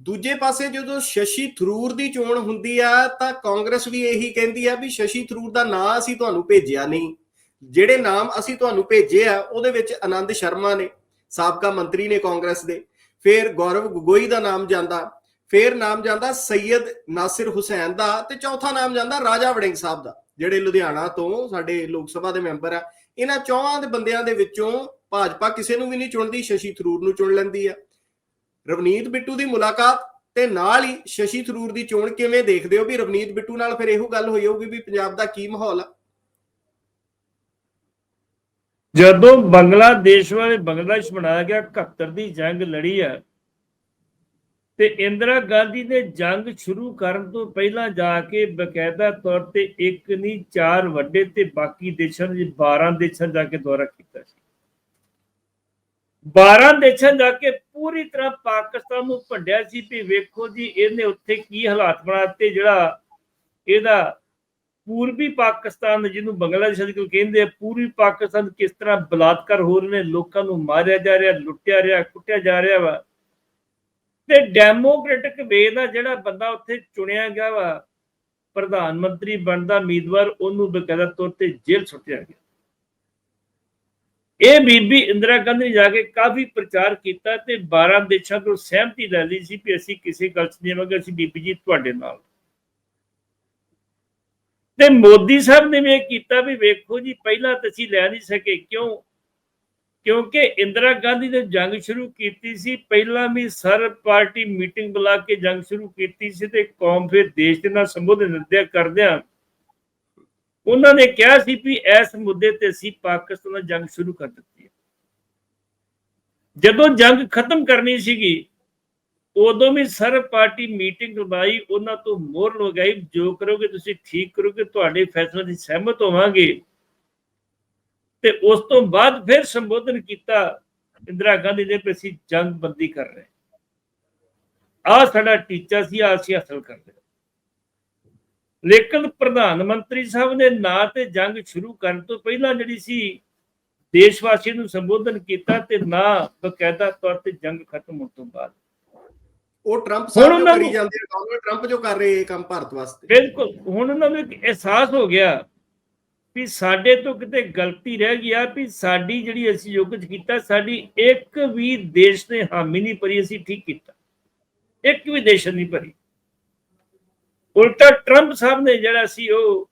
ਦੂਜੇ ਪਾਸੇ ਜਦੋਂ ਸ਼ਸ਼ੀ ਥਰੂਰ ਦੀ ਚੋਣ ਹੁੰਦੀ ਆ, ਤਾਂ ਕਾਂਗਰਸ ਵੀ ਇਹੀ ਕਹਿੰਦੀ ਆ ਵੀ ਸ਼ਸ਼ੀ ਥਰੂਰ ਦਾ ਨਾਂ ਅਸੀਂ ਤੁਹਾਨੂੰ ਭੇਜਿਆ ਨਹੀਂ। ਜਿਹੜੇ ਨਾਮ ਅਸੀਂ ਤੁਹਾਨੂੰ ਭੇਜੇ ਆ, ਉਹਦੇ ਵਿੱਚ ਆਨੰਦ ਸ਼ਰਮਾ ਨੇ, ਸਾਬਕਾ ਮੰਤਰੀ ਨੇ ਕਾਂਗਰਸ ਦੇ। ਫਿਰ ਗੌਰਵ ਗਗੋਈ ਦਾ ਨਾਮ ਜਾਂਦਾ, ਫਿਰ ਨਾਮ ਜਾਂਦਾ ਸੈਯਦ ਨਾਸਿਰ ਹੁਸੈਨ ਦਾ ਤੇ ਚੌਥਾ ਨਾਮ ਜਾਂਦਾ ਰਾਜਾ ਵੜਿੰਗ ਸਾਹਿਬ ਦਾ। ਜਿਹੜੇ ਲੁਧਿਆਣਾ ਤੋਂ ਸਾਡੇ ਲੋਕ ਸਭਾ ਦੇ ਮੈਂਬਰ ਆ, ਇਹਨਾਂ ਚੌਹਾਂ ਦੇ ਬੰਦਿਆਂ ਦੇ ਵਿੱਚੋਂ ਭਾਜਪਾ ਕਿਸੇ ਨੂੰ ਵੀ ਨਹੀਂ ਚੁਣਦੀ, ਸ਼ਸ਼ੀ ਥਰੂਰ ਨੂੰ ਚੁਣ ਲੈਂਦੀ ਆ। ਰਵਨੀਤ ਬਿੱਟੂ ਦੀ ਮੁਲਾਕਾਤ ਤੇ ਨਾਲ ਹੀ ਸ਼ਸ਼ੀ ਥਰੂਰ ਦੀ ਚੋਣ ਕਿਵੇਂ ਦੇਖਦੇ ਹੋ ਵੀ ਰਵਨੀਤ ਬਿੱਟੂ ਨਾਲ ਫਿਰ ਇਹੋ ਗੱਲ ਹੋਈ ਹੋਊਗੀ ਵੀ ਪੰਜਾਬ ਦਾ ਕੀ ਮਾਹੌਲ ਆ? ਜਦੋਂ ਬੰਗਲਾਦੇਸ਼ ਵਾਲੇ ਬੰਗਲਾਦੇਸ਼ ਬਣਾਇਆ ਗਿਆ 71 ਦੀ ਜੰਗ ਲੜੀ ਆ ਤੇ ਇੰਦਰਾ ਗਾਂਧੀ ਨੇ ਜੰਗ ਸ਼ੁਰੂ ਕਰਨ ਤੋਂ ਪਹਿਲਾਂ ਜਾ ਕੇ ਬਕਾਇਦਾ ਤੌਰ ਤੇ ਇੱਕ ਨਹੀਂ, ਚਾਰ ਵੱਡੇ ਤੇ ਬਾਕੀ ਦੇਸ਼ਾਂ ਦੇ 12 ਦੇਸ਼ਾਂ ਜਾ ਕੇ ਦੌਰਾ ਕੀਤਾ ਸੀ। 12 ਦੇਸ਼ਾਂ ਜਾ ਕੇ ਪੂਰੀ ਤਰ੍ਹਾਂ ਪਾਕਿਸਤਾਨ ਨੂੰ ਭੰਡਿਆ ਸੀ ਵੀ ਵੇਖੋ ਜੀ, ਇਹਨੇ ਉੱਥੇ ਕੀ ਹਾਲਾਤ ਬਣਾਤੇ ਜਿਹੜਾ ਇਹਦਾ ਪੂਰਬੀ ਪਾਕਿਸਤਾਨ ਜਿਹਨੂੰ ਬੰਗਲਾਦੇਸ਼ ਅੱਜਕੱਲ ਕਹਿੰਦੇ ਆ, ਪੂਰਬੀ ਪਾਕਿਸਤਾਨ ਕਿਸ ਤਰ੍ਹਾਂ ਬਲਾਤਕਾਰ ਹੋ ਰਹੇ ਨੇ, ਲੋਕਾਂ ਨੂੰ ਮਾਰਿਆ ਜਾ ਰਿਹਾ, ਲੁੱਟਿਆ ਰਿਹਾ, ਕੁੱਟਿਆ ਜਾ ਰਿਹਾ ਵਾ। ਤੇ ਡੈਮੋਕ੍ਰੈਟਿਕ ਵੇ ਦਾ ਜਿਹੜਾ ਬੰਦਾ ਉੱਥੇ ਚੁਣਿਆ ਗਿਆ ਵਾ, ਪ੍ਰਧਾਨ ਮੰਤਰੀ ਬਣਦਾ ਉਮੀਦਵਾਰ, ਉਹਨੂੰ ਬਕਾਇਦਾ ਤੌਰ ਤੇ ਜੇਲ੍ਹ ਸੁੱਟਿਆ ਗਿਆ। ਇਹ ਬੀਬੀ ਇੰਦਰਾ ਗਾਂਧੀ ਜਾ ਕੇ ਕਾਫੀ ਪ੍ਰਚਾਰ ਕੀਤਾ ਤੇ 12 ਦੇਸ਼ਾਂ ਤੋਂ ਸਹਿਮਤੀ ਲੈ ਲਈ ਸੀ ਕਿ ਅਸੀਂ ਕਿਸੇ ਗੱਲ 'ਚ ਨਹੀਂ ਆਵਾਂਗੇ, ਅਸੀਂ ਬੀਬੀ ਜੀ ਤੁਹਾਡੇ ਨਾਲ। ਤੇ ਮੋਦੀ ਸਾਹਿਬ ਨੇ ਵੀ ਇਹ ਕੀਤਾ ਵੀ ਵੇਖੋ ਜੀ, ਪਹਿਲਾਂ ਤਾਂ ਅਸੀਂ ਲੈ ਨਹੀਂ ਸਕੇ, ਕਿਉਂ? ਕਿਉਂਕਿ ਇੰਦਰਾ ਗਾਂਧੀ ਨੇ ਜੰਗ ਸ਼ੁਰੂ ਕੀਤੀ ਸੀ, ਪਹਿਲਾਂ ਵੀ ਸਰਬ ਪਾਰਟੀ ਮੀਟਿੰਗ ਬੁਲਾ ਕੇ ਜੰਗ ਸ਼ੁਰੂ ਕੀਤੀ ਸੀ ਤੇ ਕੌਮ ਫਿਰ ਦੇਸ਼ ਦੇ ਨਾਲ ਸੰਬੋਧਨ ਨਿਰਦਿਆ ਕਰਦਿਆਂ ਉਹਨਾਂ ਨੇ ਕਿਹਾ ਸੀ ਵੀ ਇਸ ਮੁੱਦੇ ਤੇ ਅਸੀਂ ਪਾਕਿਸਤਾਨ ਨਾਲ ਜੰਗ ਸ਼ੁਰੂ ਕਰ ਦਿੱਤੀ ਹੈ। ਜਦੋਂ ਜੰਗ ਖਤਮ ਕਰਨੀ ਸੀਗੀ, ਉਦੋਂ ਵੀ ਸਰਬ ਪਾਰਟੀ ਮੀਟਿੰਗ ਲਵਾਈ ਉਹਨਾਂ ਤੋਂ ਮੋਹਰ ਲਗਾਈ, ਜੋ ਕਰੋਗੇ ਤੁਸੀਂ ਠੀਕ ਕਰੋਗੇ, ਤੁਹਾਡੇ ਫੈਸਲੇ ਦੀ ਸਹਿਮਤ ਹੋਵਾਂਗੇ। ਤੇ ਉਸ ਤੋਂ ਬਾਅਦ ਫਿਰ ਸੰਬੋਧਨ ਕੀਤਾ ਇੰਦਰਾ ਗਾਂਧੀ ਨੇ ਅਸੀਂ ਜੰਗ ਬੰਦੀ ਕਰ ਰਹੇ ਆ ਸਾਡਾ ਟੀਚਾ ਸੀ ਆ ਅਸੀਂ ਹਾਸਲ ਕਰ ਲਿਆ ਲੇਕਿਨ ਪ੍ਰਧਾਨ ਮੰਤਰੀ ਸਾਹਿਬ ਨੇ ਨਾ ਤੇ ਜੰਗ ਸ਼ੁਰੂ ਕਰਨ ਤੋਂ ਪਹਿਲਾਂ ਜਿਹੜੀ ਸੀ ਦੇਸ਼ ਵਾਸੀਆਂ ਨੂੰ ਸੰਬੋਧਨ ਕੀਤਾ ਤੇ ਨਾ ਬਕਾਇਦਾ ਤੌਰ ਤੇ ਜੰਗ ਖਤਮ ਹੋਣ ਤੋਂ ਬਾਅਦ। ਉਹ ਟਰੰਪ ਸਾਹਿਬ ਜੋ ਕਰੀ ਜਾਂਦੇ ਆ ਡੋਨਲਡ ਟਰੰਪ ਜੋ ਕਰ ਰਹੇ ਇਹ ਕੰਮ ਭਾਰਤ ਵਾਸਤੇ। ਬਿਲਕੁਲ ਹੁਣ ਉਹਨਾਂ ਨੂੰ ਇੱਕ ਅਹਿਸਾਸ ਹੋ ਗਿਆ ਵੀ ਸਾਡੇ ਤੋਂ ਕਿਤੇ ਗਲਤੀ ਰਹਿ ਗਈ ਆ ਵੀ ਸਾਡੀ ਜਿਹੜੀ ਅਸੀਂ ਯੁੱਗ ਚ ਕੀਤਾ, ਸਾਡੀ ਇੱਕ ਵੀ ਦੇਸ਼ ਨੇ ਹਾਮੀ ਨਹੀਂ ਭਰੀ, ਅਸੀਂ ਠੀਕ ਕੀਤਾ। ਇੱਕ ਵੀ ਦੇਸ਼ ਨਹੀਂ ਭਰੀ। ਉਲਟਾ ਟਰੰਪ ਸਾਹਿਬ ਨੇ ਜਿਹੜਾ ਸੀ ਉਹ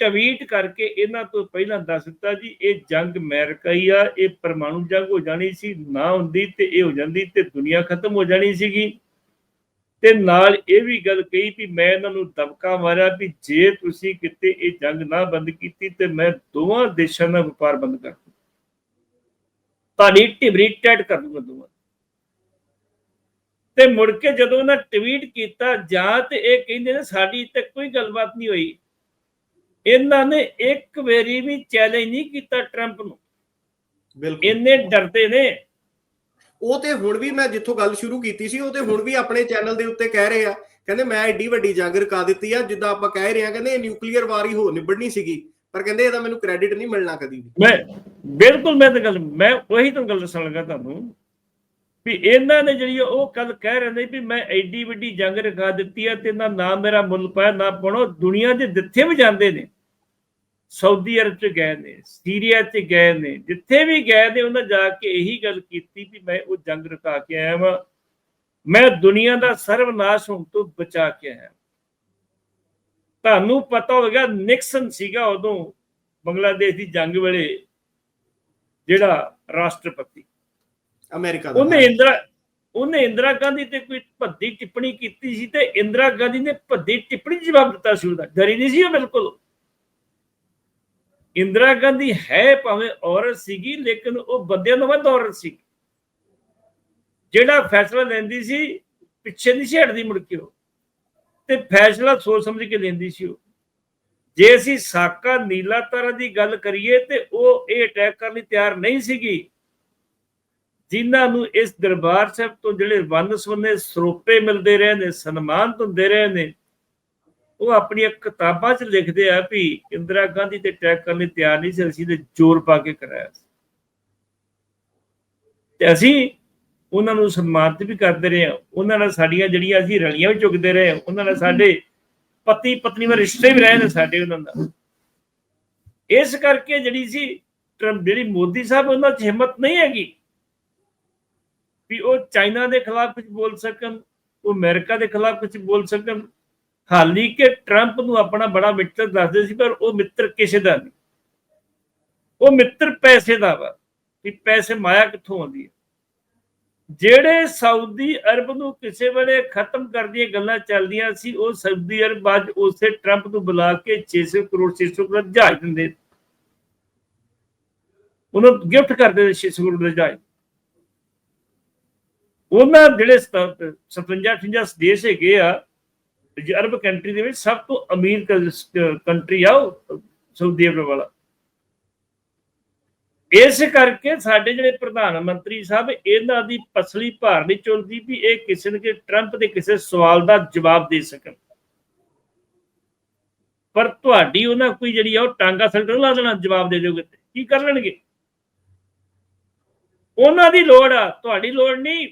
ਟਵੀਟ ਕਰਕੇ ਇਹਨਾਂ ਤੋਂ ਪਹਿਲਾਂ ਦੱਸ ਦਿੱਤਾ ਜੀ, ਇਹ ਜੰਗ ਅਮਰੀਕਾ ਹੀ ਆ, ਇਹ ਪਰਮਾਣੂ ਜੰਗ ਹੋ ਜਾਣੀ ਸੀ, ਨਾ ਹੁੰਦੀ ਤੇ ਇਹ ਹੋ ਜਾਂਦੀ ਤੇ ਦੁਨੀਆ ਖਤਮ ਹੋ ਜਾਣੀ ਸੀਗੀ। ਤੇ ਨਾਲ ਇਹ ਵੀ ਗੱਲ ਕਹੀ ਵੀ ਮੈਂ ਇਹਨਾਂ ਨੂੰ ਦਬਕਾ ਮਾਰਿਆ ਵੀ ਜੇ ਤੁਸੀਂ ਕਿਤੇ ਇਹ ਜੰਗ ਨਾ ਬੰਦ ਕੀਤੀ ਤੇ ਮੈਂ ਦੋਵਾਂ ਦੇਸ਼ਾਂ ਦਾ ਵਪਾਰ ਬੰਦ ਕਰ ਦੂੰ ਤੁਹਾਡੀ ਟਿਬਰੀ ਟੈਟ ਕਰ ਦੂੰਗਾ ਦੋਵਾਂ। ਤੇ ਮੁੜ ਕੇ ਜਦੋਂ ਉਹਨਾਂ ਟਵੀਟ ਕੀਤਾ ਜਾਂ ਤੇ ਇਹ ਕਹਿੰਦੇ ਨੇ ਸਾਡੀ ਤੱਕ ਕੋਈ ਗੱਲਬਾਤ ਨਹੀਂ ਹੋਈ। ਇਹਨਾਂ ਨੇ ਇੱਕ ਵਾਰੀ ਵੀ ਚੈਲੰਜ ਨਹੀਂ ਕੀਤਾ ਟਰੰਪ ਨੂੰ। ਬਿਲਕੁਲ। ਇੰਨੇ ਡਰਦੇ ਨੇ ਉਹ ਤੇ ਹੁਣ ਵੀ ਮੈਂ ਜਿੱਥੋਂ ਗੱਲ ਸ਼ੁਰੂ ਕੀਤੀ ਸੀ, ਉਹ ਤੇ ਹੁਣ ਵੀ ਆਪਣੇ ਚੈਨਲ ਦੇ ਉੱਤੇ ਕਹਿ ਰਹੇ ਆ, ਕਹਿੰਦੇ ਮੈਂ ਐਡੀ ਵੱਡੀ ਜੰਗ ਰਕਾ ਦਿੱਤੀ ਆ, ਜਿੱਦਾਂ ਆਪਾਂ ਕਹਿ ਰਹੇ ਆ, ਕਹਿੰਦੇ ਇਹ ਨਿਊਕਲੀਅਰ ਵਾਰ ਹੀ ਹੋ ਨਿਬੜਨੀ ਸੀਗੀ, ਪਰ ਕਹਿੰਦੇ ਇਹਦਾ ਮੈਨੂੰ ਕ੍ਰੈਡਿਟ ਨਹੀਂ ਮਿਲਣਾ ਕਦੀ ਵੀ। ਮੈਂ, ਬਿਲਕੁਲ ਮੈਂ ਤਾਂ ਗੱਲ, ਮੈਂ ਉਹੀ ਤਾਂ ਗੱਲ ਦੱਸਣ ਲੱਗਾ ਤੁਹਾਨੂੰ, ਵੀ ਇਹਨਾਂ ਨੇ ਜਿਹੜੀ ਉਹ ਕੱਲ ਕਹਿ ਰਹੇ ਨੇ ਵੀ ਮੈਂ ਐਡੀ ਵੱਡੀ ਜੰਗ ਰਖਾ ਦਿੱਤੀ ਆ, ਤੇ ਨਾ ਨਾ ਮੇਰਾ ਮੁੱਲ ਪਾਇਆ ਨਾ ਪਣੋ ਦੁਨੀਆ ਦੇ ਜਿੱਥੇ ਵੀ ਜਾਂਦੇ ਨੇ। ਸਾਊਦੀ ਅਰਬ ਚ ਗਏ ਨੇ ਸੀਰੀਆ ਚ ਗਏ ਨੇ ਜਿੱਥੇ ਵੀ ਗਏ ਨੇ ਉਹਨਾਂ ਜਾ ਕੇ ਇਹੀ ਗੱਲ ਕੀਤੀ ਵੀ ਮੈਂ ਉਹ ਜੰਗ ਰਖਾ ਕੇ ਆਇਆ ਵਾਂ ਮੈਂ ਦੁਨੀਆ ਦਾ ਸਰਵਨਾਸ਼ ਹੋਣ ਤੋਂ ਬਚਾ ਕੇ ਆਇਆ। ਤੁਹਾਨੂੰ ਪਤਾ ਹੋਵੇਗਾ ਨਿਕਸਨ ਸੀਗਾ ਉਦੋਂ ਬੰਗਲਾਦੇਸ਼ ਦੀ ਜੰਗ ਵੇਲੇ ਜਿਹੜਾ ਰਾਸ਼ਟਰਪਤੀ। ਅਮਰੀਕਾ ਦਾ। ਉਹਨੇ ਇੰਦਰਾ ਉਹਨੇ ਇੰਦਰਾ ਗਾਂਧੀ ਤੇ ਕੋਈ ਭੱਦੀ ਟਿੱਪਣੀ ਕੀਤੀ ਸੀ ਤੇ ਇੰਦਰਾ ਗਾਂਧੀ ਨੇ ਭੱਦੀ ਟਿੱਪਣੀ ਜਵਾਬ ਦਿੱਤਾ ਸੀ ਉਹਦਾ। ਡਰੀ ਨਹੀਂ ਸੀ ਉਹ ਬਿਲਕੁਲ। ਇੰਦਰਾ ਗਾਂਧੀ ਹੈ ਭਾਵੇਂ ਔਰਤ ਸੀਗੀ, ਲੇਕਿਨ ਉਹ ਬੰਦਿਆਂ ਤੋਂ ਵੱਧ ਔਰਤ ਸੀ। ਜਿਹੜਾ ਫੈਸਲਾ ਲੈਂਦੀ ਸੀ, ਪਿੱਛੇ ਨਹੀਂ ਸੀ ਮੁੜ ਕੇ ਉਹ। ਤੇ ਫੈਸਲਾ ਸੋਚ ਸਮਝ ਕੇ ਲੈਂਦੀ ਸੀ ਉਹ। ਜੇ ਅਸੀਂ ਸਾਕਾ ਨੀਲਾ ਤਾਰਾ ਦੀ ਗੱਲ ਕਰੀਏ, ਤੇ ਉਹ ਇਹ ਅਟੈਕ ਕਰਨ ਲਈ ਤਿਆਰ ਨਹੀਂ ਸੀਗੀ। ਜਿਨ੍ਹਾਂ ਨੂੰ ਇਸ ਦਰਬਾਰ ਸਾਹਿਬ ਤੋਂ ਜਿਹੜੇ ਵੰਨ ਸੁਵੰਨੇ ਸਰੋਪੇ ਮਿਲਦੇ ਰਹੇ ਨੇ, ਸਨਮਾਨ ਹੁੰਦੇ ਰਹੇ ਨੇ ਉਹ ਆਪਣੀਆਂ ਕਿਤਾਬਾਂ 'ਚ ਲਿਖਦੇ ਆ ਵੀ ਇੰਦਰਾ ਗਾਂਧੀ ਤੇ ਅਟੈਕ ਕਰਨ ਲਈ ਤਿਆਰ ਨਹੀਂ ਸੀ, ਅਸੀਂ ਤੇ ਜ਼ੋਰ ਪਾ ਕੇ ਕਰਾਇਆ ਸੀ। ਤੇ ਅਸੀਂ ਉਹਨਾਂ ਨੂੰ ਸਨਮਾਨਿਤ ਵੀ ਕਰਦੇ ਰਹੇ ਹਾਂ। ਉਹਨਾਂ ਨਾਲ ਸਾਡੀਆਂ ਜਿਹੜੀਆਂ ਅਸੀਂ ਰਲੀਆਂ ਵੀ ਚੁੱਕਦੇ ਰਹੇ ਹਾਂ। ਉਹਨਾਂ ਨਾਲ ਸਾਡੇ ਪਤੀ, ਪਤਨੀ ਦੇ ਰਿਸ਼ਤੇ ਵੀ ਰਹੇ ਨੇ ਸਾਡੇ ਉਹਨਾਂ ਦਾ ਇਸ ਕਰਕੇ ਜਿਹੜੀ ਸੀ ਟਰੰਪ ਜਿਹੜੀ ਮੋਦੀ ਸਾਹਿਬ, ਉਹਨਾਂ 'ਚ ਹਿੰਮਤ ਨਹੀਂ ਹੈਗੀ ਵੀ ਉਹ ਚਾਈਨਾ ਦੇ ਖਿਲਾਫ ਕੁਝ ਬੋਲ ਸਕਣ, ਉਹ ਅਮਰੀਕਾ ਦੇ ਖਿਲਾਫ ਕੁਝ ਬੋਲ ਸਕਣ। ਹਾਲੀ ਕਿ ਟਰੰਪ ਨੂੰ ਆਪਣਾ ਬੜਾ ਮਿੱਤਰ ਦੱਸਦੇ ਸੀ, ਪਰ ਉਹ ਮਿੱਤਰ ਕਿਸੇ ਦਾ ਨਹੀਂ। ਉਹ ਮਿੱਤਰ ਪੈਸੇ ਦਾ ਵਾ ਕਿ ਪੈਸੇ ਮਾਇਆ ਕਿੱਥੋਂ ਆਉਂਦੀ ਹੈ ਜਿਹੜੇ ਸਾਊਦੀ ਅਰਬ ਨੂੰ ਕਿਸੇ ਵੇਲੇ ਖਤਮ ਕਰਨ ਦੀਆਂ ਗੱਲਾਂ ਚੱਲਦੀਆਂ ਸੀ, ਉਹ ਸਾਊਦੀ ਅਰਬ ਅੱਜ ਉਸੇ ਟਰੰਪ ਨੂੰ ਬੁਲਾ ਕੇ 600 ਕਰੋੜ 600 ਕਰੋੜ ਜਹਾਜ਼ ਦਿੰਦੇ ਉਹਨੂੰ ਗਿਫਟ ਕਰਦੇ ਨੇ 600 ਕਰੋੜ ਦੇ ਜਹਾਜ਼। ਉਹਨਾਂ ਜਿਹੜੇ 57 58 ਦੇਸ਼ ਹੈਗੇ ਆ ਅਰਬ ਕੰਟਰੀ ਦੇ ਵਿੱਚ ਸਭ ਤੋਂ ਅਮੀਰ ਕੰਟਰੀ ਆ ਸਾਊਦੀ ਅਰਬ ਵਾਲਾ। ਇਸ ਕਰਕੇ ਸਾਡੇ ਜਿਹੜੇ ਪ੍ਰਧਾਨ ਮੰਤਰੀ ਸਾਹਿਬ, ਇਹਨਾਂ ਦੀ ਪਸਲੀ ਭਾਰ ਨਹੀਂ ਚੁਲਦੀ ਵੀ ਇਹ ਕਿਸੇ ਨੇ ਟਰੰਪ ਦੇ ਕਿਸੇ ਸਵਾਲ ਦਾ ਜਵਾਬ ਦੇ ਸਕਣ। ਪਰ ਤੁਹਾਡੀ ਉਹਨਾਂ ਕੋਈ ਜਿਹੜੀ ਆ ਉਹ ਟਾਂਗਾ ਸਲਟਰ ਲਾ ਦੇਣਾ, ਜਵਾਬ ਦੇ ਦਿਓਗੇ ਕੀ ਕਰ ਲੈਣਗੇ? ਉਹਨਾਂ ਦੀ ਲੋੜ ਆ, ਤੁਹਾਡੀ ਲੋੜ ਨਹੀਂ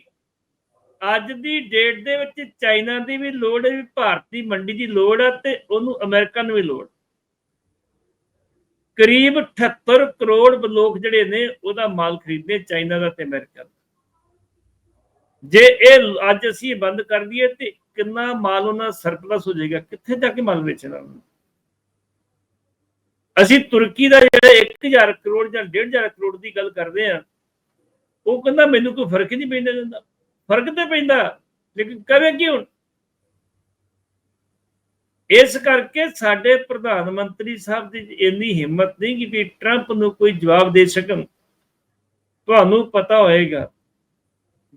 ਅੱਜ ਦੀ ਡੇਟ ਦੇ ਵਿੱਚ ਚਾਈਨਾ ਦੀ ਵੀ ਲੋੜ ਹੈ, ਵੀ ਭਾਰਤੀ ਮੰਡੀ ਦੀ ਲੋੜ ਹੈ ਤੇ ਉਹਨੂੰ ਅਮਰੀਕਾ ਨੂੰ ਵੀ ਲੋੜ। ਕਰੀਬ 78 ਕਰੋੜ ਲੋਕ ਜਿਹੜੇ ਨੇ, ਉਹਦਾ ਮਾਲ ਖਰੀਦਦੇ ਚਾਈਨਾ ਦਾ ਤੇ ਅਮਰੀਕਾ ਦਾ। ਜੇ ਇਹ ਅੱਜ ਅਸੀਂ ਬੰਦ ਕਰ ਦਈਏ ਤੇ ਕਿੰਨਾ ਮਾਲ ਉਹਨਾਂ ਸਰਪਲਸ ਹੋ ਜਾਏਗਾ, ਕਿੱਥੇ ਜਾ ਕੇ ਮਾਲ ਵੇਚਣਾ ਉਹਨਾਂ ਅਸੀਂ ਤੁਰਕੀ ਦਾ ਜਿਹੜਾ 1000 ਕਰੋੜ ਜਾਂ 1500 ਕਰੋੜ ਦੀ ਗੱਲ ਕਰਦੇ ਆ ਉਹ ਕਹਿੰਦਾ ਮੈਨੂੰ ਕੋਈ ਫ਼ਰਕ ਹੀ ਨਹੀਂ ਪੈਂਦਾ ਜਾਂਦਾ ਫ਼ਰਕ ਤੇ ਪੈਂਦਾ। ਲੇਕਿਨ ਕਰੇ ਕੀ ਹੁਣ ਇਸ ਕਰਕੇ ਸਾਡੇ ਪ੍ਰਧਾਨ ਮੰਤਰੀ ਸਾਹਿਬ ਦੀ ਇੰਨੀ ਹਿੰਮਤ ਨਹੀਂ ਕਿ ਵੀ ਟਰੰਪ ਨੂੰ ਕੋਈ ਜਵਾਬ ਦੇ ਸਕਣ। ਤੁਹਾਨੂੰ ਪਤਾ ਹੋਏਗਾ,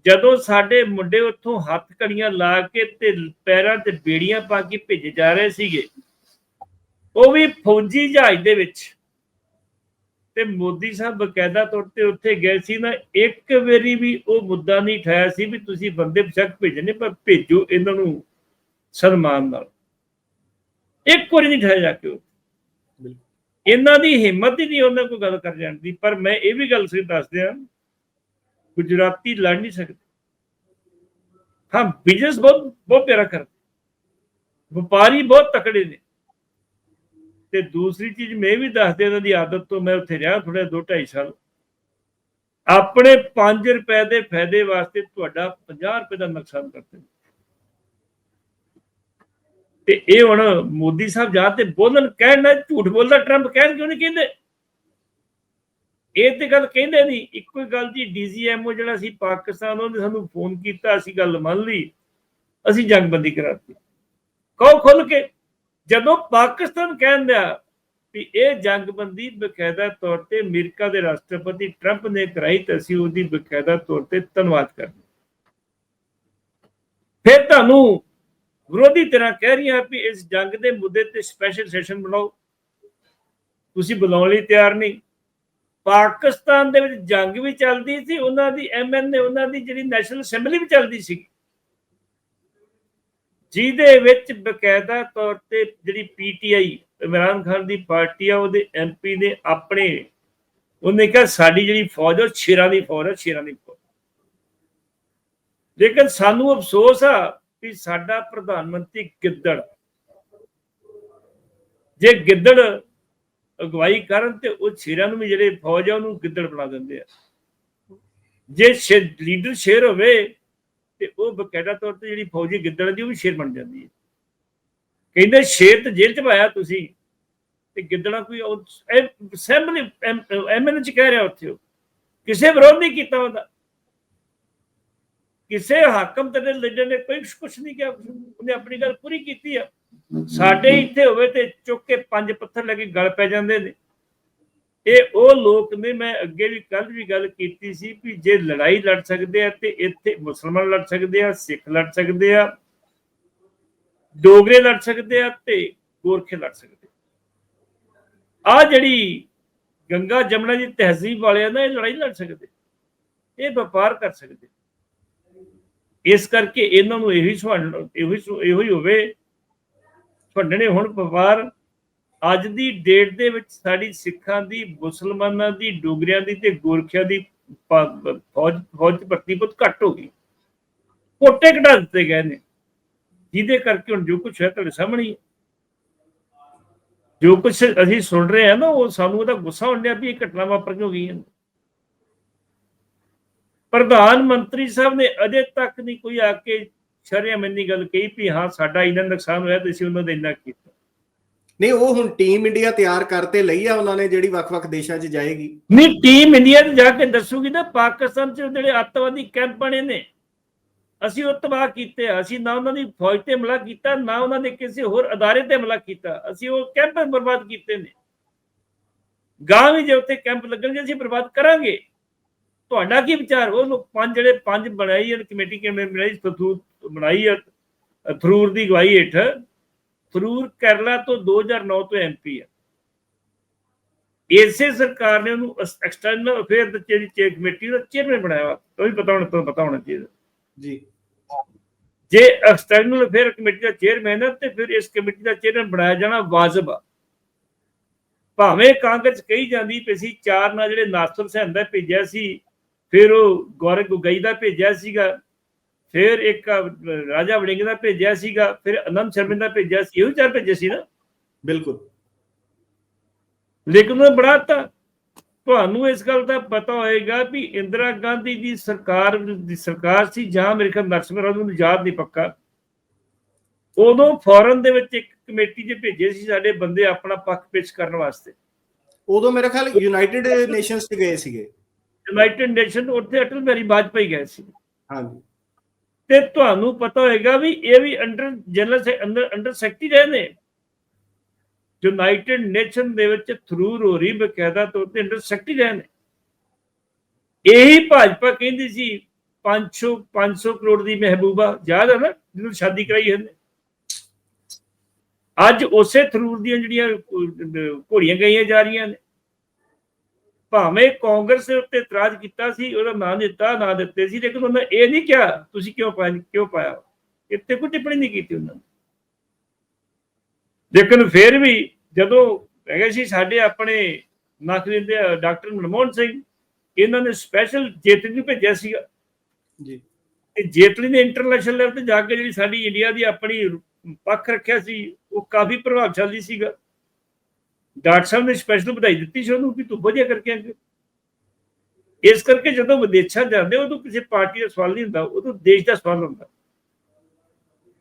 ਜਦੋਂ ਸਾਡੇ ਮੁੰਡੇ ਉੱਥੋਂ ਹੱਥ ਕੜੀਆਂ ਲਾ ਕੇ ਤੇ ਪੈਰਾਂ ਤੇ ਬੇੜੀਆਂ ਪਾ ਕੇ ਭੇਜੇ ਜਾ ਰਹੇ ਸੀਗੇ, ਉਹ ਵੀ ਫੌਜੀ ਜਹਾਜ਼ ਦੇ ਵਿੱਚ। ਤੇ ਮੋਦੀ ਸਾਹਿਬ ਬਕਾਇਦਾ ਤੌਰ ਤੇ ਉੱਥੇ ਗਏ ਸੀ ਨਾ ਇੱਕ ਵਾਰੀ ਵੀ ਉਹ ਮੁੱਦਾ ਨਹੀਂ ਠਾਇਆ ਸੀ ਵੀ ਤੁਸੀਂ ਬੰਦੇ ਬਸ਼ੱਕ ਭੇਜਣੇ ਪਰ ਭੇਜੋ ਇਹਨਾਂ ਨੂੰ ਸਨਮਾਨ ਨਾਲ। ਇੱਕ ਵਾਰੀ ਨਹੀਂ ਠਾਇਆ ਜਾ ਕੇ। ਇਹਨਾਂ ਦੀ ਹਿੰਮਤ ਹੀ ਨਹੀਂ ਉਹਨਾਂ ਕੋਈ ਗੱਲ ਕਰ ਜਾਣ ਦੀ ਪਰ ਮੈਂ ਇਹ ਵੀ ਗੱਲ ਸੇ ਦੱਸ ਦਿਆਂ ਗੁਜਰਾਤੀ ਲੜ ਨਹੀਂ ਸਕਦੇ। ਹਾਂ ਬਿਜ਼ਨਸ ਬਹੁਤ ਬਹੁਤ ਪਿਆਰਾ ਕਰਦੇ। ਵਪਾਰੀ ਬਹੁਤ ਤਕੜੇ ਨੇ। ਤੇ ਦੂਸਰੀ ਚੀਜ਼ ਮੈਂ ਵੀ ਦੱਸਦੇ ਦਿਆਂ ਇਹਨਾਂ ਦੀ ਆਦਤ ਤੋਂ ਮੈਂ ਉੱਥੇ ਰਿਹਾ ਥੋੜੇ 2 2.5 ਸਾਲ। ਆਪਣੇ 5 ਰੁਪਏ ਦੇ ਫਾਇਦੇ ਵਾਸਤੇ ਤੁਹਾਡਾ 50 ਰੁਪਏ ਦਾ ਨੁਕਸਾਨ ਕਰਦੇ ਤੇ ਇਹ ਹੁਣ ਮੋਦੀ ਸਾਹਿਬ ਜਾਂ ਤੇ ਬੋਲਣ ਕਹਿਣ ਨਾ ਝੂਠ ਬੋਲਦਾ, ਟਰੰਪ ਕਹਿਣ ਕਿਉਂ ਨਹੀਂ ਕਹਿੰਦੇ? ਇਹ ਤੇ ਗੱਲ ਕਹਿੰਦੇ ਨਹੀਂ। ਇੱਕੋ ਹੀ ਗੱਲ ਜੀ ਡੀਜੀਐਮਓ ਜਿਹੜਾ ਸੀ ਪਾਕਿਸਤਾਨ, ਉਹਨੇ ਸਾਨੂੰ ਫੋਨ ਕੀਤਾ, ਅਸੀਂ ਗੱਲ ਮੰਨ ਲਈ। ਅਸੀਂ ਜੰਗਬੰਦੀ ਕਰਾਤੀ। ਕਹੋ ਖੁੱਲ ਕੇ। ਜਦੋਂ ਪਾਕਿਸਤਾਨ ਕਹਿੰਦਾ ਵੀ ਇਹ ਜੰਗਬੰਦੀ ਬਕਾਇਦਾ ਤੌਰ ਤੇ ਅਮਰੀਕਾ ਦੇ ਰਾਸ਼ਟਰਪਤੀ ਟਰੰਪ ਨੇ ਕਰਾਈ ਤਾਂ ਅਸੀਂ ਉਹਦੀ ਬਕਾਇਦਾ ਤੌਰ ਤੇ ਧੰਨਵਾਦ ਕਰਦੇ ਫਿਰ ਤੁਹਾਨੂੰ ਵਿਰੋਧੀ ਤਰ੍ਹਾਂ ਕਹਿ ਰਹੀਆਂ ਵੀ ਇਸ ਜੰਗ ਦੇ ਮੁੱਦੇ ਤੇ ਸਪੈਸ਼ਲ ਸੈਸ਼ਨ ਬਣਾਓ। ਤੁਸੀਂ ਬੁਲਾਉਣ ਲਈ ਤਿਆਰ ਨਹੀਂ। ਪਾਕਿਸਤਾਨ ਦੇ ਵਿੱਚ ਜੰਗ ਵੀ ਚੱਲਦੀ ਸੀ, ਉਹਨਾਂ ਦੀ ਐਮਐਨਏ ਉਹਨਾਂ ਦੀ ਜਿਹੜੀ ਨੈਸ਼ਨਲ ਅਸੈਂਬਲੀ ਵੀ ਚੱਲਦੀ ਸੀ। ਜਿਹਦੇ ਵਿੱਚ ਬਕਾਇਦਾ ਤੌਰ ਤੇ ਜਿਹੜੀ ਪੀਟੀਆਈ ਇਮਰਾਨ ਖਾਨ ਦੀ ਪਾਰਟੀ ਆ, ਉਹਦੇ ਐਮਪੀ ਨੇ ਆਪਣੇ, ਉਹਨੇ ਕਿਹਾ ਸਾਡੀ ਜਿਹੜੀ ਫੌਜ ਉਹ ਸ਼ੇਰਾਂ ਦੀ ਫੌਜ ਹੈ ਸ਼ੇਰਾਂ ਦੀ ਫੌਜ। ਲੇਕਿਨ ਸਾਨੂੰ ਅਫਸੋਸ ਆ ਕਿ ਸਾਡਾ ਪ੍ਰਧਾਨ ਮੰਤਰੀ ਗਿੱਦੜ, ਜੇ ਗਿੱਦੜ ਅਗਵਾਈ ਕਰਨ ਤੇ ਉਹ ਸ਼ੇਰਾਂ ਨੂੰ ਵੀ ਜਿਹੜੇ ਫੌਜ ਆ, ਉਹਨੂੰ ਗਿੱਦੜ ਬਣਾ ਦਿੰਦੇ ਆ। ਜੇ ਲੀਡਰ ਸ਼ੇਰ ਹੋਵੇ ਤੇ ਉਹ ਬਕਾਇਦਾ ਤੌਰ ਤੇ ਜਿਹੜੀ ਫੌਜੀ ਗਿੱਦੜ ਦੀ ਉਹ ਵੀ ਸ਼ੇਰ ਬਣ ਜਾਂਦੀ ਹੈ। ਕਹਿੰਦੇ ਸ਼ੇਰ ਤੇ ਜੇਲ੍ਹ ਚ ਪਾਇਆ ਤੁਸੀਂ ਤੇ ਗਿੱਦੜਾ ਕੋਈ ਅਸੈਂਬਲੀ ਐਮਐਨ ਚ ਕਹਿ ਰਿਹਾ ਉੱਥੇ ਕਿਸੇ ਵਿਰੋਧ ਨਹੀਂ ਕੀਤਾ ਉਹਦਾ। ਕਿਸੇ ਹਾਕਮ ਤੇ ਲੀਡਰ ਨੇ ਕੋਈ ਕੁਝ ਨਹੀਂ ਕਿਹਾ, ਉਹਨੇ ਆਪਣੀ ਗੱਲ ਪੂਰੀ ਕੀਤੀ ਆ। ਸਾਡੇ ਇੱਥੇ ਹੋਵੇ ਤੇ ਚੁੱਕ ਕੇ ਪੰਜ ਪੱਥਰ ਲੈ ਕੇ ਗਲ ਪੈ ਜਾਂਦੇ ਨੇ। ਇਹ ਉਹ ਲੋਕ ਨੇ, ਮੈਂ ਅੱਗੇ ਵੀ ਕੱਲ ਵੀ ਗੱਲ ਕੀਤੀ ਸੀ ਕਿ ਜੇ ਲੜਾਈ ਲੜ ਸਕਦੇ ਆ ਤੇ ਇੱਥੇ ਮੁਸਲਮਾਨ ਲੜ ਸਕਦੇ ਆ, ਸਿੱਖ ਲੜ ਸਕਦੇ ਆ, ਡੋਗਰੇ ਲੜ ਸਕਦੇ ਆ ਤੇ ਗੋਰਖੇ ਲੜ ਸਕਦੇ ਆ। ਜਿਹੜੀ ਗੰਗਾ ਜਮਨਾ ਦੀ ਤਹਿਜ਼ੀਬ ਵਾਲੇ ਆ ਨਾ, ਇਹ ਲੜਾਈ ਲੜ ਸਕਦੇ ਇਹ ਵਪਾਰ ਕਰ ਸਕਦੇ ਇਸ ਕਰਕੇ ਇਹਨਾਂ ਨੂੰ ਇਹੀ ਸੁਣ ਇਹੋ ਇਹੋ ਹੀ ਹੋਵੇ ਤੁਹਾਡੇ ਹੁਣ, ਵਪਾਰ ਅੱਜ ਦੀ ਡੇਟ ਦੇ ਵਿੱਚ ਸਾਡੀ ਸਿੱਖਾਂ ਦੀ, ਮੁਸਲਮਾਨਾਂ ਦੀ, ਡੋਗਰਿਆਂ ਦੀ ਤੇ ਗੋਰਖਿਆਂ ਦੀ ਫੌਜ ਫੌਜ ਭਰਤੀ ਬਹੁਤ ਘੱਟ ਹੋ ਗਈ। ਕੋਟੇ ਘਟਾ ਦਿੱਤੇ ਗਏ ਨੇ। ਜਿਹਦੇ ਕਰਕੇ ਹੁਣ ਜੋ ਕੁਝ ਹੈ ਤੁਹਾਡੇ ਸਾਹਮਣੇ ਜੋ ਕੁਝ ਅਸੀਂ ਸੁਣ ਰਹੇ ਹਾਂ ਨਾ, ਉਹ ਸਾਨੂੰ ਉਹਦਾ ਗੁੱਸਾ ਹੁੰਦਿਆ ਵੀ ਇਹ ਘਟਨਾ ਵਾਪਰ ਕਿਉਂ ਗਈਆਂ ਪ੍ਰਧਾਨ ਮੰਤਰੀ ਸਾਹਿਬ ਨੇ ਅਜੇ ਤੱਕ ਨਹੀਂ ਕੋਈ ਆ ਕੇ ਸ਼ਰਿਆ ਮੰਨੀ ਗੱਲ ਕਹੀ ਵੀ ਹਾਂ, ਸਾਡਾ ਇੰਨਾ ਨੁਕਸਾਨ ਹੋਇਆ ਤੇ ਅਸੀਂ ਉਹਨਾਂ ਦਾ ਇੰਨਾ ਕੀਤਾ। ਨਹੀਂ, ਉਹ ਹੁਣ ਟੀਮ ਇੰਡੀਆ ਤਿਆਰ ਕਰਤੇ ਲਈ ਆ ਉਹਨਾਂ ਨੇ, ਜਿਹੜੀ ਵੱਖ-ਵੱਖ ਦੇਸ਼ਾਂ 'ਚ ਜਾਏਗੀ। ਨਹੀਂ ਟੀਮ ਇੰਡੀਆ ਤੇ ਜਾ ਕੇ ਦੱਸੂਗੀ ਨਾ, ਪਾਕਿਸਤਾਨ 'ਚ ਜਿਹੜੇ ਅੱਤਵਾਦੀ ਕੈਂਪ ਬਣੇ ਨੇ, ਅਸੀਂ ਉਹ ਤਬਾਹ ਕੀਤੇ ਅਸੀਂ ਨਾ ਉਹਨਾਂ ਦੀ ਫੌਜ ਤੇ ਹਮਲਾ ਕੀਤਾ, ਨਾ ਉਹਨਾਂ ਦੇ ਕਿਸੇ ਹੋਰ ਅਦਾਰੇ ਤੇ ਹਮਲਾ ਕੀਤਾ। ਅਸੀਂ ਉਹ ਕੈਂਪ ਬਰਬਾਦ ਕੀਤੇ ਨੇ। ਗਾਂ ਵੀ ਜੇ ਉੱਥੇ ਕੈਂਪ ਲੱਗਣਗੇ, ਅਸੀਂ ਬਰਬਾਦ ਕਰਾਂਗੇ। ਤੁਹਾਡਾ ਕੀ ਵਿਚਾਰ? ਉਹ ਪੰਜ ਜਿਹੜੇ ਪੰਜ ਬਣਾਈ ਹੈ ਕਮੇਟੀ ਕਿਵੇਂ ਬਣਾਈ, ਸਤੂਤ ਬਣਾਈ ਹੈ ਥਰੂਰ ਦੀ ਗਵਾਹੀ ਹੇਠ। ਥਰੂਰ ਕੇਰਲਾ ਤੋਂ 2009 ਤੋਂ ਐਮਪੀ ਹੈ ਇਸੇ ਸਰਕਾਰ ਨੇ ਉਹਨੂੰ ਐਕਸਟਰਨਲ ਅਫੇਅਰ ਦੀ ਜਿਹੜੀ ਚੇਕ ਕਮੇਟੀ ਦਾ ਚੇਅਰਮੈਨ ਬਣਾਇਆ ਉਹ ਵੀ ਪਤਾ ਹੋਣਾ ਪਤਾ ਹੋਣਾ ਚਾਹੀਦਾ। ਜੀ। ਜੇ ਐਕਸਟਰਨਲ ਅਫੇਅਰ ਕਮੇਟੀ ਦਾ ਚੇਅਰਮੈਨ ਹੈ ਤੇ ਫਿਰ ਇਸ ਕਮੇਟੀ ਦਾ ਚੇਅਰਮੈਨ ਬਣਾਇਆ ਜਾਣਾ ਵਾਜਬ ਆ। ਭਾਵੇਂ ਕਾਂਗਰਸ ਕਹੀ ਜਾਂਦੀ ਪਈ ਸੀ ਚਾਰ ਨਾਲ ਜਿਹੜੇ ਨਾਸਰ ਸਹਿੰਦ ਦਾ ਭੇਜਿਆ ਸੀ ਫਿਰ ਉਹ ਗੌਰਵ ਗੁਗਈ ਦਾ ਭੇਜਿਆ ਸੀਗਾ। ਫਿਰ ਇੱਕ ਰਾਜਾ ਵੜਿੰਗ ਦਾ ਭੇਜਿਆ ਸੀਗਾ ਫਿਰ ਅਨੰਦ ਸ਼ਰਮਾ ਦਾ ਭੇਜਿਆ ਸੀ ਇਹੋ ਚਾਰ ਭੇਜੇ ਸੀ ਨਾ? ਬਿਲਕੁਲ। ਲੇਕਿਨ ਉਹ ਬਣਾਤਾ ਤੁਹਾਨੂੰ ਇਸ ਗੱਲ ਦਾ ਪਤਾ ਹੋਏਗਾ ਵੀ ਇੰਦਰਾ ਗਾਂਧੀ ਦੀ ਸਰਕਾਰ ਦੀ ਸਰਕਾਰ ਸੀ ਜਾਂ ਮੇਰੇ ਖਿਆਲ ਨਰਸਿਮਹਾ ਰਾਓ ਨੂੰ ਯਾਦ ਨਹੀਂ ਪੱਕਾ। ਉਦੋਂ ਫੌਰਨ ਦੇ ਵਿੱਚ ਇੱਕ ਕਮੇਟੀ ਜੇ ਭੇਜੇ ਸੀ ਸਾਡੇ ਬੰਦੇ ਆਪਣਾ ਪੱਖ ਪੇਸ਼ ਕਰਨ ਵਾਸਤੇ। ਉਦੋਂ ਮੇਰੇ ਖਿਆਲ ਯੂਨਾਈਟਿਡ ਨੇਸ਼ਨਸ 'ਚ ਗਏ ਸੀਗੇ। ਯੂਨਾਈਟਿਡ ਨੇਸ਼ਨ ਉੱਥੇ ਅਟਲ ਬਿਹਾਰੀ ਵਾਜਪਾਈ ਗਏ ਸੀ। ਹਾਂਜੀ। ਤੇ ਤੁਹਾਨੂੰ ਪਤਾ ਹੋਏਗਾ ਵੀ ਇਹ ਵੀ under general under under secretary ਰਹੇ ਨੇ ਯੂਨਾਈਟਿਡ ਨੇਸ਼ਨ ਦੇ ਵਿੱਚ ਥਰੂ ਰੋਰੀ ਬਕਾਇਦਾ ਤੌਰ ਤੇ ਅੰਡਰ ਸੈਕਟਰੀ ਰਹੇ ਨੇ ਇਹੀ ਭਾਜਪਾ ਕਹਿੰਦੀ ਸੀ 500 500 ਕਰੋੜ ਦੀ ਮਹਿਬੂਬਾ, ਯਾਦ ਹੈ ਨਾ ਜਿਹਨੂੰ ਸ਼ਾਦੀ ਕਰਾਈ ਇਹਨੇ ਅੱਜ ਉਸੇ ਥਰੂਰ ਦੀਆਂ ਜਿਹੜੀਆਂ ਘੋੜੀਆਂ ਗਈਆਂ ਜਾ ਰਹੀਆਂ ਨੇ। ਭਾਵੇਂ ਕਾਂਗਰਸ ਦੇ ਉੱਤੇ ਇਤਰਾਜ਼ ਕੀਤਾ ਸੀ ਉਹਦਾ ਨਾਂ ਦਿੱਤਾ ਨਾਂ ਦਿੱਤੇ ਸੀ ਲੇਕਿਨ ਉਹਨਾਂ ਇਹ ਨਹੀਂ ਕਿਹਾ ਤੁਸੀਂ ਕਿਉਂ ਪਾਇਆ ਕਿਉਂ ਪਾਇਆ? ਇੱਥੇ ਕੋਈ ਟਿੱਪਣੀ ਨਹੀਂ ਕੀਤੀ ਉਹਨਾਂ ਨੇ। ਲੇਕਿਨ ਫਿਰ ਵੀ ਜਦੋਂ ਹੈਗੇ ਸੀ ਸਾਡੇ ਆਪਣੇ ਨਕਲੀ ਦੇ ਡਾਕਟਰ ਮਨਮੋਹਨ ਸਿੰਘ ਇਹਨਾਂ ਨੇ ਸਪੈਸ਼ਲ ਜੇਤਲੀ ਨੂੰ ਭੇਜਿਆ ਸੀਗਾ। ਜੀ। ਤੇ ਜੇਤਲੀ ਨੇ ਇੰਟਰਨੈਸ਼ਨਲ ਲੈਵਲ ਤੇ ਜਾ ਕੇ ਜਿਹੜੀ ਸਾਡੀ ਇੰਡੀਆ ਦੀ ਆਪਣੀ ਪੱਖ ਰੱਖਿਆ ਸੀ ਉਹ ਕਾਫੀ ਪ੍ਰਭਾਵਸ਼ਾਲੀ ਸੀਗਾ। ਡਾਕਟਰ ਸਾਹਿਬ ਨੇ ਸਪੈਸ਼ਲ ਵਧਾਈ ਦਿੱਤੀ ਸੀ ਉਹਨੂੰ ਕਿ ਤੂੰ ਵਧੀਆ ਕਰਕੇ ਆਇਆ ਇਸ ਕਰਕੇ ਜਦੋਂ ਵਿਦੇਸ਼ਾਂ ਜਾਂਦੇ ਉਦੋਂ ਕਿਸੇ ਪਾਰਟੀ ਦਾ ਸਵਾਲ ਨਹੀਂ ਹੁੰਦਾ, ਉਦੋਂ ਦੇਸ਼ ਦਾ ਸਵਾਲ ਹੁੰਦਾ।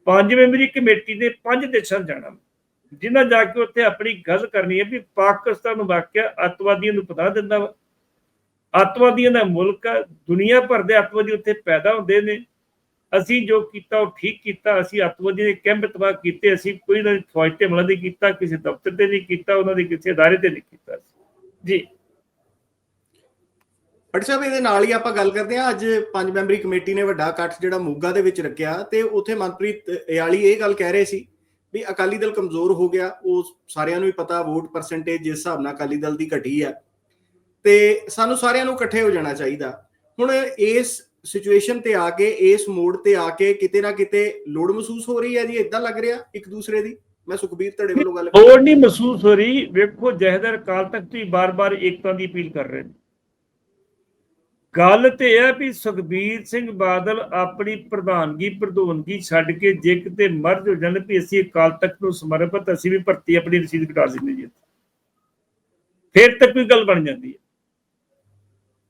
ਪੰਜ ਮੈਂਬਰੀ ਕਮੇਟੀ ਨੇ ਪੰਜ ਦੇਸ਼ਾਂ ਜਾਣਾ। ਜਿਨ੍ਹਾਂ ਜਾ ਕੇ ਉੱਥੇ ਆਪਣੀ ਗੱਲ ਕਰਨੀ ਹੈ ਵੀ ਪਾਕਿਸਤਾਨ ਵਾਕਿਆ ਅੱਤਵਾਦੀਆਂ ਨੂੰ ਪਤਾ ਦਿੰਦਾ ਵਾ। ਅੱਤਵਾਦੀਆਂ ਦਾ ਮੁਲਕ ਆ, ਦੁਨੀਆ ਭਰ ਦੇ ਅੱਤਵਾਦੀ ਉੱਥੇ ਪੈਦਾ ਹੁੰਦੇ ਨੇ। ਅਸੀਂ ਜੋ ਕੀਤਾ, ਉਹ ਠੀਕ ਕੀਤਾ, ਅਸੀਂ ਅੱਤਵਾਦੀ ਦੇ ਕੈਂਪ ਤਬਾਹ ਕੀਤੇ, ਅਸੀਂ ਕੋਈ ਨਾ ਫੌਜ ਤੇ ਹਮਲਾ ਨਹੀਂ ਕੀਤਾ, ਕਿਸੇ ਦਫ਼ਤਰ ਤੇ ਨਹੀਂ ਕੀਤਾ, ਉਹਨਾਂ ਦੇ ਕਿਸੇ ਅਦਾਰੇ ਤੇ ਨਹੀਂ ਕੀਤਾ ਜੀ। ਬਟ ਸਾਹਿਬ, ਇਹਦੇ ਨਾਲ ਹੀ ਆਪਾਂ ਗੱਲ ਕਰਦੇ ਹਾਂ। ਅੱਜ ਪੰਜ ਮੈਂਬਰੀ ਕਮੇਟੀ ਨੇ ਵੱਡਾ ਇਕੱਠ ਜਿਹੜਾ ਮੋਗਾ ਦੇ ਵਿੱਚ ਰੱਖਿਆ ਤੇ ਉੱਥੇ ਮਨਪ੍ਰੀਤ ਇਆਲੀ ਇਹ ਗੱਲ ਕਹਿ ਰਹੇ ਸੀ ਵੀ ਅਕਾਲੀ ਦਲ ਕਮਜ਼ੋਰ ਹੋ ਗਿਆ। ਉਹ ਸਾਰਿਆਂ ਨੂੰ ਹੀ ਪਤਾ, ਵੋਟ ਪਰਸੈਂਟੇਜ ਜਿਸ ਹਿਸਾਬ ਨਾਲ ਅਕਾਲੀ ਦਲ ਦੀ ਘਟੀ ਹੈ। ਤੇ ਸਾਨੂੰ ਸਾਰਿਆਂ ਨੂੰ ਇਕੱਠੇ ਹੋ ਜਾਣਾ ਚਾਹੀਦਾ। ਹੁਣ ਇਸ ਸਿਚੁਏਸ਼ਨ ਤੇ ਆ ਕੇ, ਇਸ ਮੋੜ ਤੇ ਆ ਕੇ ਕਿਤੇ ਨਾ ਕਿਤੇ ਲੋੜ ਮਹਿਸੂਸ ਹੋ ਰਹੀ ਹੈ ਜੀ? ਇਦਾਂ ਲੱਗ ਰਿਹਾ ਇੱਕ ਦੂਸਰੇ ਦੀ? ਮੈਂ ਸੁਖਬੀਰ ਤੁਹਾਡੇ ਵੱਲੋਂ ਗੱਲ ਹੋਰ ਨਹੀਂ ਮਹਿਸੂਸ ਹੋ ਰਹੀ। ਵੇਖੋ ਜਹਦਰ ਕਾਲ ਤੱਕ ਤੋਂ ਬਾਰ-ਬਾਰ ਏਕਤਾ ਦੀ ਅਪੀਲ ਕਰ ਰਹੇ ਨੇ। ਗੱਲ ਤੇ ਇਹ ਹੈ ਵੀ ਸੁਖਬੀਰ ਸਿੰਘ ਬਾਦਲ ਆਪਣੀ ਪ੍ਰਧਾਨਗੀ ਪ੍ਰਧਾਨਗੀ ਛੱਡ ਕੇ ਜੇ ਕਿਤੇ ਮਰਜ ਹੋ ਜਾਣ ਵੀ ਅਸੀਂ ਅਕਾਲ ਤਖਤ ਨੂੰ ਸਮਰਪਿਤ, ਅਸੀਂ ਵੀ ਭਰਤੀ ਆਪਣੀ ਰਸੀਦ ਕਟਾ ਦਿੰਦੇ ਜੀ ਫਿਰ ਤੱਕ ਕੋਈ ਗੱਲ ਬਣ ਜਾਂਦੀ ਹੈ।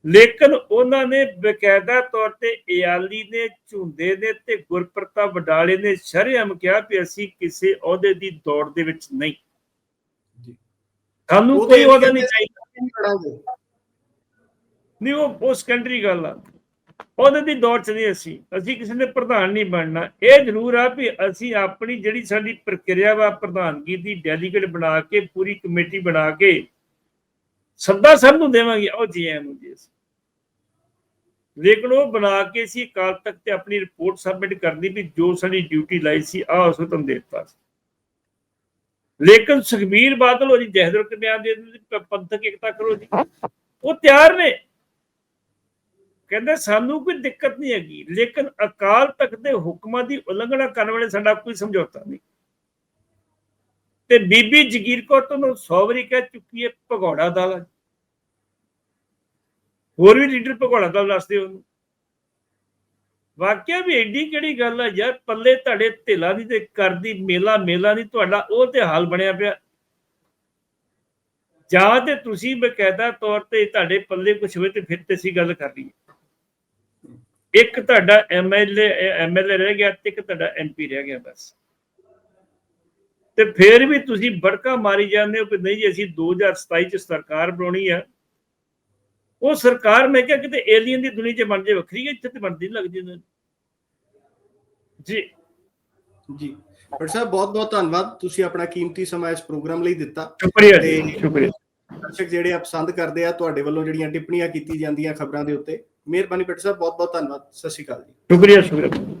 ਲੇਕਿਨ ਉਹਨਾਂ ਨੇ ਬਕਾਇਦਾ ਤੌਰ ਤੇ ਇਆਲੀ ਨੇ ਝੁੰਦੇ ਨੇ ਤੇ ਗੁਰਪ੍ਰਤਾਪ ਵਡਾਲੇ ਨੇ ਸ਼ਰੇਆਮ ਕਿਹਾ ਵੀ ਅਸੀਂ ਕਿਸੇ ਅਹੁਦੇ ਦੀ ਦੌੜ ਦੇ ਵਿੱਚ ਨਹੀਂ। ਸਾਨੂੰ ਕੋਈ ਅਹੁਦਾ ਨਹੀਂ ਚਾਹੀਦਾ। ਨਹੀਂ ਉਹ ਉਹ ਸੈਕੰਡਰੀ ਗੱਲ ਆ। ਉਹਦੇ ਦੀ ਦੌੜ ਚ ਨਹੀਂ ਅਸੀਂ। ਅਸੀਂ ਕਿਸੇ ਨੇ ਪ੍ਰਧਾਨ ਨਹੀਂ ਬਣਨਾ। ਇਹ ਜ਼ਰੂਰ ਆ ਵੀ ਅਸੀਂ ਆਪਣੀ ਜਿਹੜੀ ਸਾਡੀ ਪ੍ਰਕਿਰਿਆ ਵਾ ਪ੍ਰਧਾਨਗੀ ਦੀ ਡੈਲੀਗੇਟ ਬਣਾ ਕੇ ਪੂਰੀ ਕਮੇਟੀ ਬਣਾ ਕੇ ਸੱਦਾ ਸਭ ਨੂੰ ਦੇਵਾਂਗੇ। ਉਹ ਜੀ ਐ ਨੂੰ ਜੀ। ਲੇਕਿਨ ਉਹ ਬਣਾ ਕੇ ਸੀ ਕਾਲ ਤੱਕ ਤੇ ਆਪਣੀ ਰਿਪੋਰਟ ਸਬਮਿਟ ਕਰਨੀ ਵੀ ਜੋ ਸਾਡੀ ਡਿਊਟੀ ਲਾਈ ਸੀ ਆ ਉਸ ਨੂੰ ਤੁਹਾਨੂੰ ਦਿੱਤਾ ਸੀ। ਲੇਕਿਨ ਸੁਖਬੀਰ ਬਾਦਲ ਉਹ ਜੀ ਜਹਦਰ ਕੇ ਦੇ ਪੰਥਕ ਇਕਤਾ ਕਰੋ ਜੀ, ਉਹ ਤਿਆਰ ਨੇ। ਕਹਿੰਦੇ ਸਾਨੂੰ ਕੋਈ ਦਿੱਕਤ ਨਹੀਂ ਹੈਗੀ, ਲੇਕਿਨ ਅਕਾਲ ਤਖਤ ਦੇ ਹੁਕਮਾਂ ਦੀ ਉਲੰਘਣਾ ਕਰਨ ਵਾਲੇ ਸਾਡਾ ਕੋਈ ਸਮਝੌਤਾ ਨਹੀਂ। ਤੇ ਬੀਬੀ ਜਗੀਰ ਕੌਰ ਤੋਂ ਨੂੰ 100 ਵਾਰੀ ਕਹਿ ਚੁੱਕੀ ਹੈ, ਭਗੌੜਾ ਦਲ ਹੋਰ ਵੀ ਲੀਡਰ ਭਗੌੜਾ ਦਲ ਦੱਸਦੇ ਉਹਨੂੰ। ਵਾਕਿਆ ਵੀ ਐਡੀ ਕਿਹੜੀ ਗੱਲ ਹੈ ਯਾਰ, ਪੱਲੇ ਤੁਹਾਡੇ ਢਿਲਾ ਦੀ ਤੇ ਕਰਦੀ ਮੇਲਾ ਮੇਲਾ ਨਹੀਂ, ਤੁਹਾਡਾ ਉਹ ਤੇ ਹਾਲ ਬਣਿਆ ਪਿਆ। ਜਾਂ ਤੇ ਤੁਸੀਂ ਬਕਾਇਦਾ ਤੌਰ ਤੇ ਤੁਹਾਡੇ ਪੱਲੇ ਕੁਛ ਹੋਵੇ ਤੇ ਫਿਰ ਤੇ ਅਸੀਂ ਗੱਲ ਕਰ ਲਈਏ। ਇੱਕ ਤੁਹਾਡਾ ਐਮਐਲਏ ਐਮਐਲਏ ਰਹਿ ਗਿਆ ਤੇ ਇੱਕ ਤੁਹਾਡਾ ਐਮਪੀ ਰਹਿ ਗਿਆ ਬਸ। ਤੇ ਫਿਰ ਵੀ ਤੁਸੀਂ ਬੜਕਾ ਮਾਰੀ ਜਾਂਦੇ ਹੋ ਕਿ ਨਹੀਂ ਜੀ ਅਸੀਂ 2027 ਚ ਸਰਕਾਰ ਬਣਾਉਣੀ ਆ। ਉਹ ਸਰਕਾਰ ਮੈਂ ਕਿਹਾ ਕਿਤੇ ਏਲੀਅਨ ਦੀ ਦੁਨੀਆ 'ਚ ਬਣ ਜੇ ਵੱਖਰੀ ਹੈ ਇੱਥੇ ਤੇ ਬਣਦੀ ਨੀ ਲੱਗਦੀ। ਜੀ। ਜੀ। ਬਟ ਸਾਹਿਬ ਬਹੁਤ ਬਹੁਤ ਧੰਨਵਾਦ। ਤੁਸੀਂ ਆਪਣਾ ਕੀਮਤੀ ਸਮਾਂ ਇਸ ਪ੍ਰੋਗਰਾਮ ਲਈ ਦਿੱਤਾ। ਸ਼ੁਕਰੀਆ ਜੀ ਤੇ- ਸ਼ੁਕਰੀਆ। ਦਰਸ਼ਕ ਜਿਹੜੇ ਆ ਪਸੰਦ ਕਰਦੇ ਆ ਤੁਹਾਡੇ ਵੱਲੋਂ ਜਿਹੜੀਆਂ ਟਿੱਪਣੀਆਂ ਕੀਤੀ ਜਾਂਦੀਆਂ ਖਬਰਾਂ ਦੇ ਉੱਤੇ ਮਿਹਰਬਾਨੀ ਭੱਟ ਸਾਹਿਬ ਬਹੁਤ ਬਹੁਤ ਧੰਨਵਾਦ। ਸਤਿ ਸ਼੍ਰੀ ਅਕਾਲ ਜੀ। ਸ਼ੁਕਰੀਆ ਸ਼ੁਕਰੀਆ।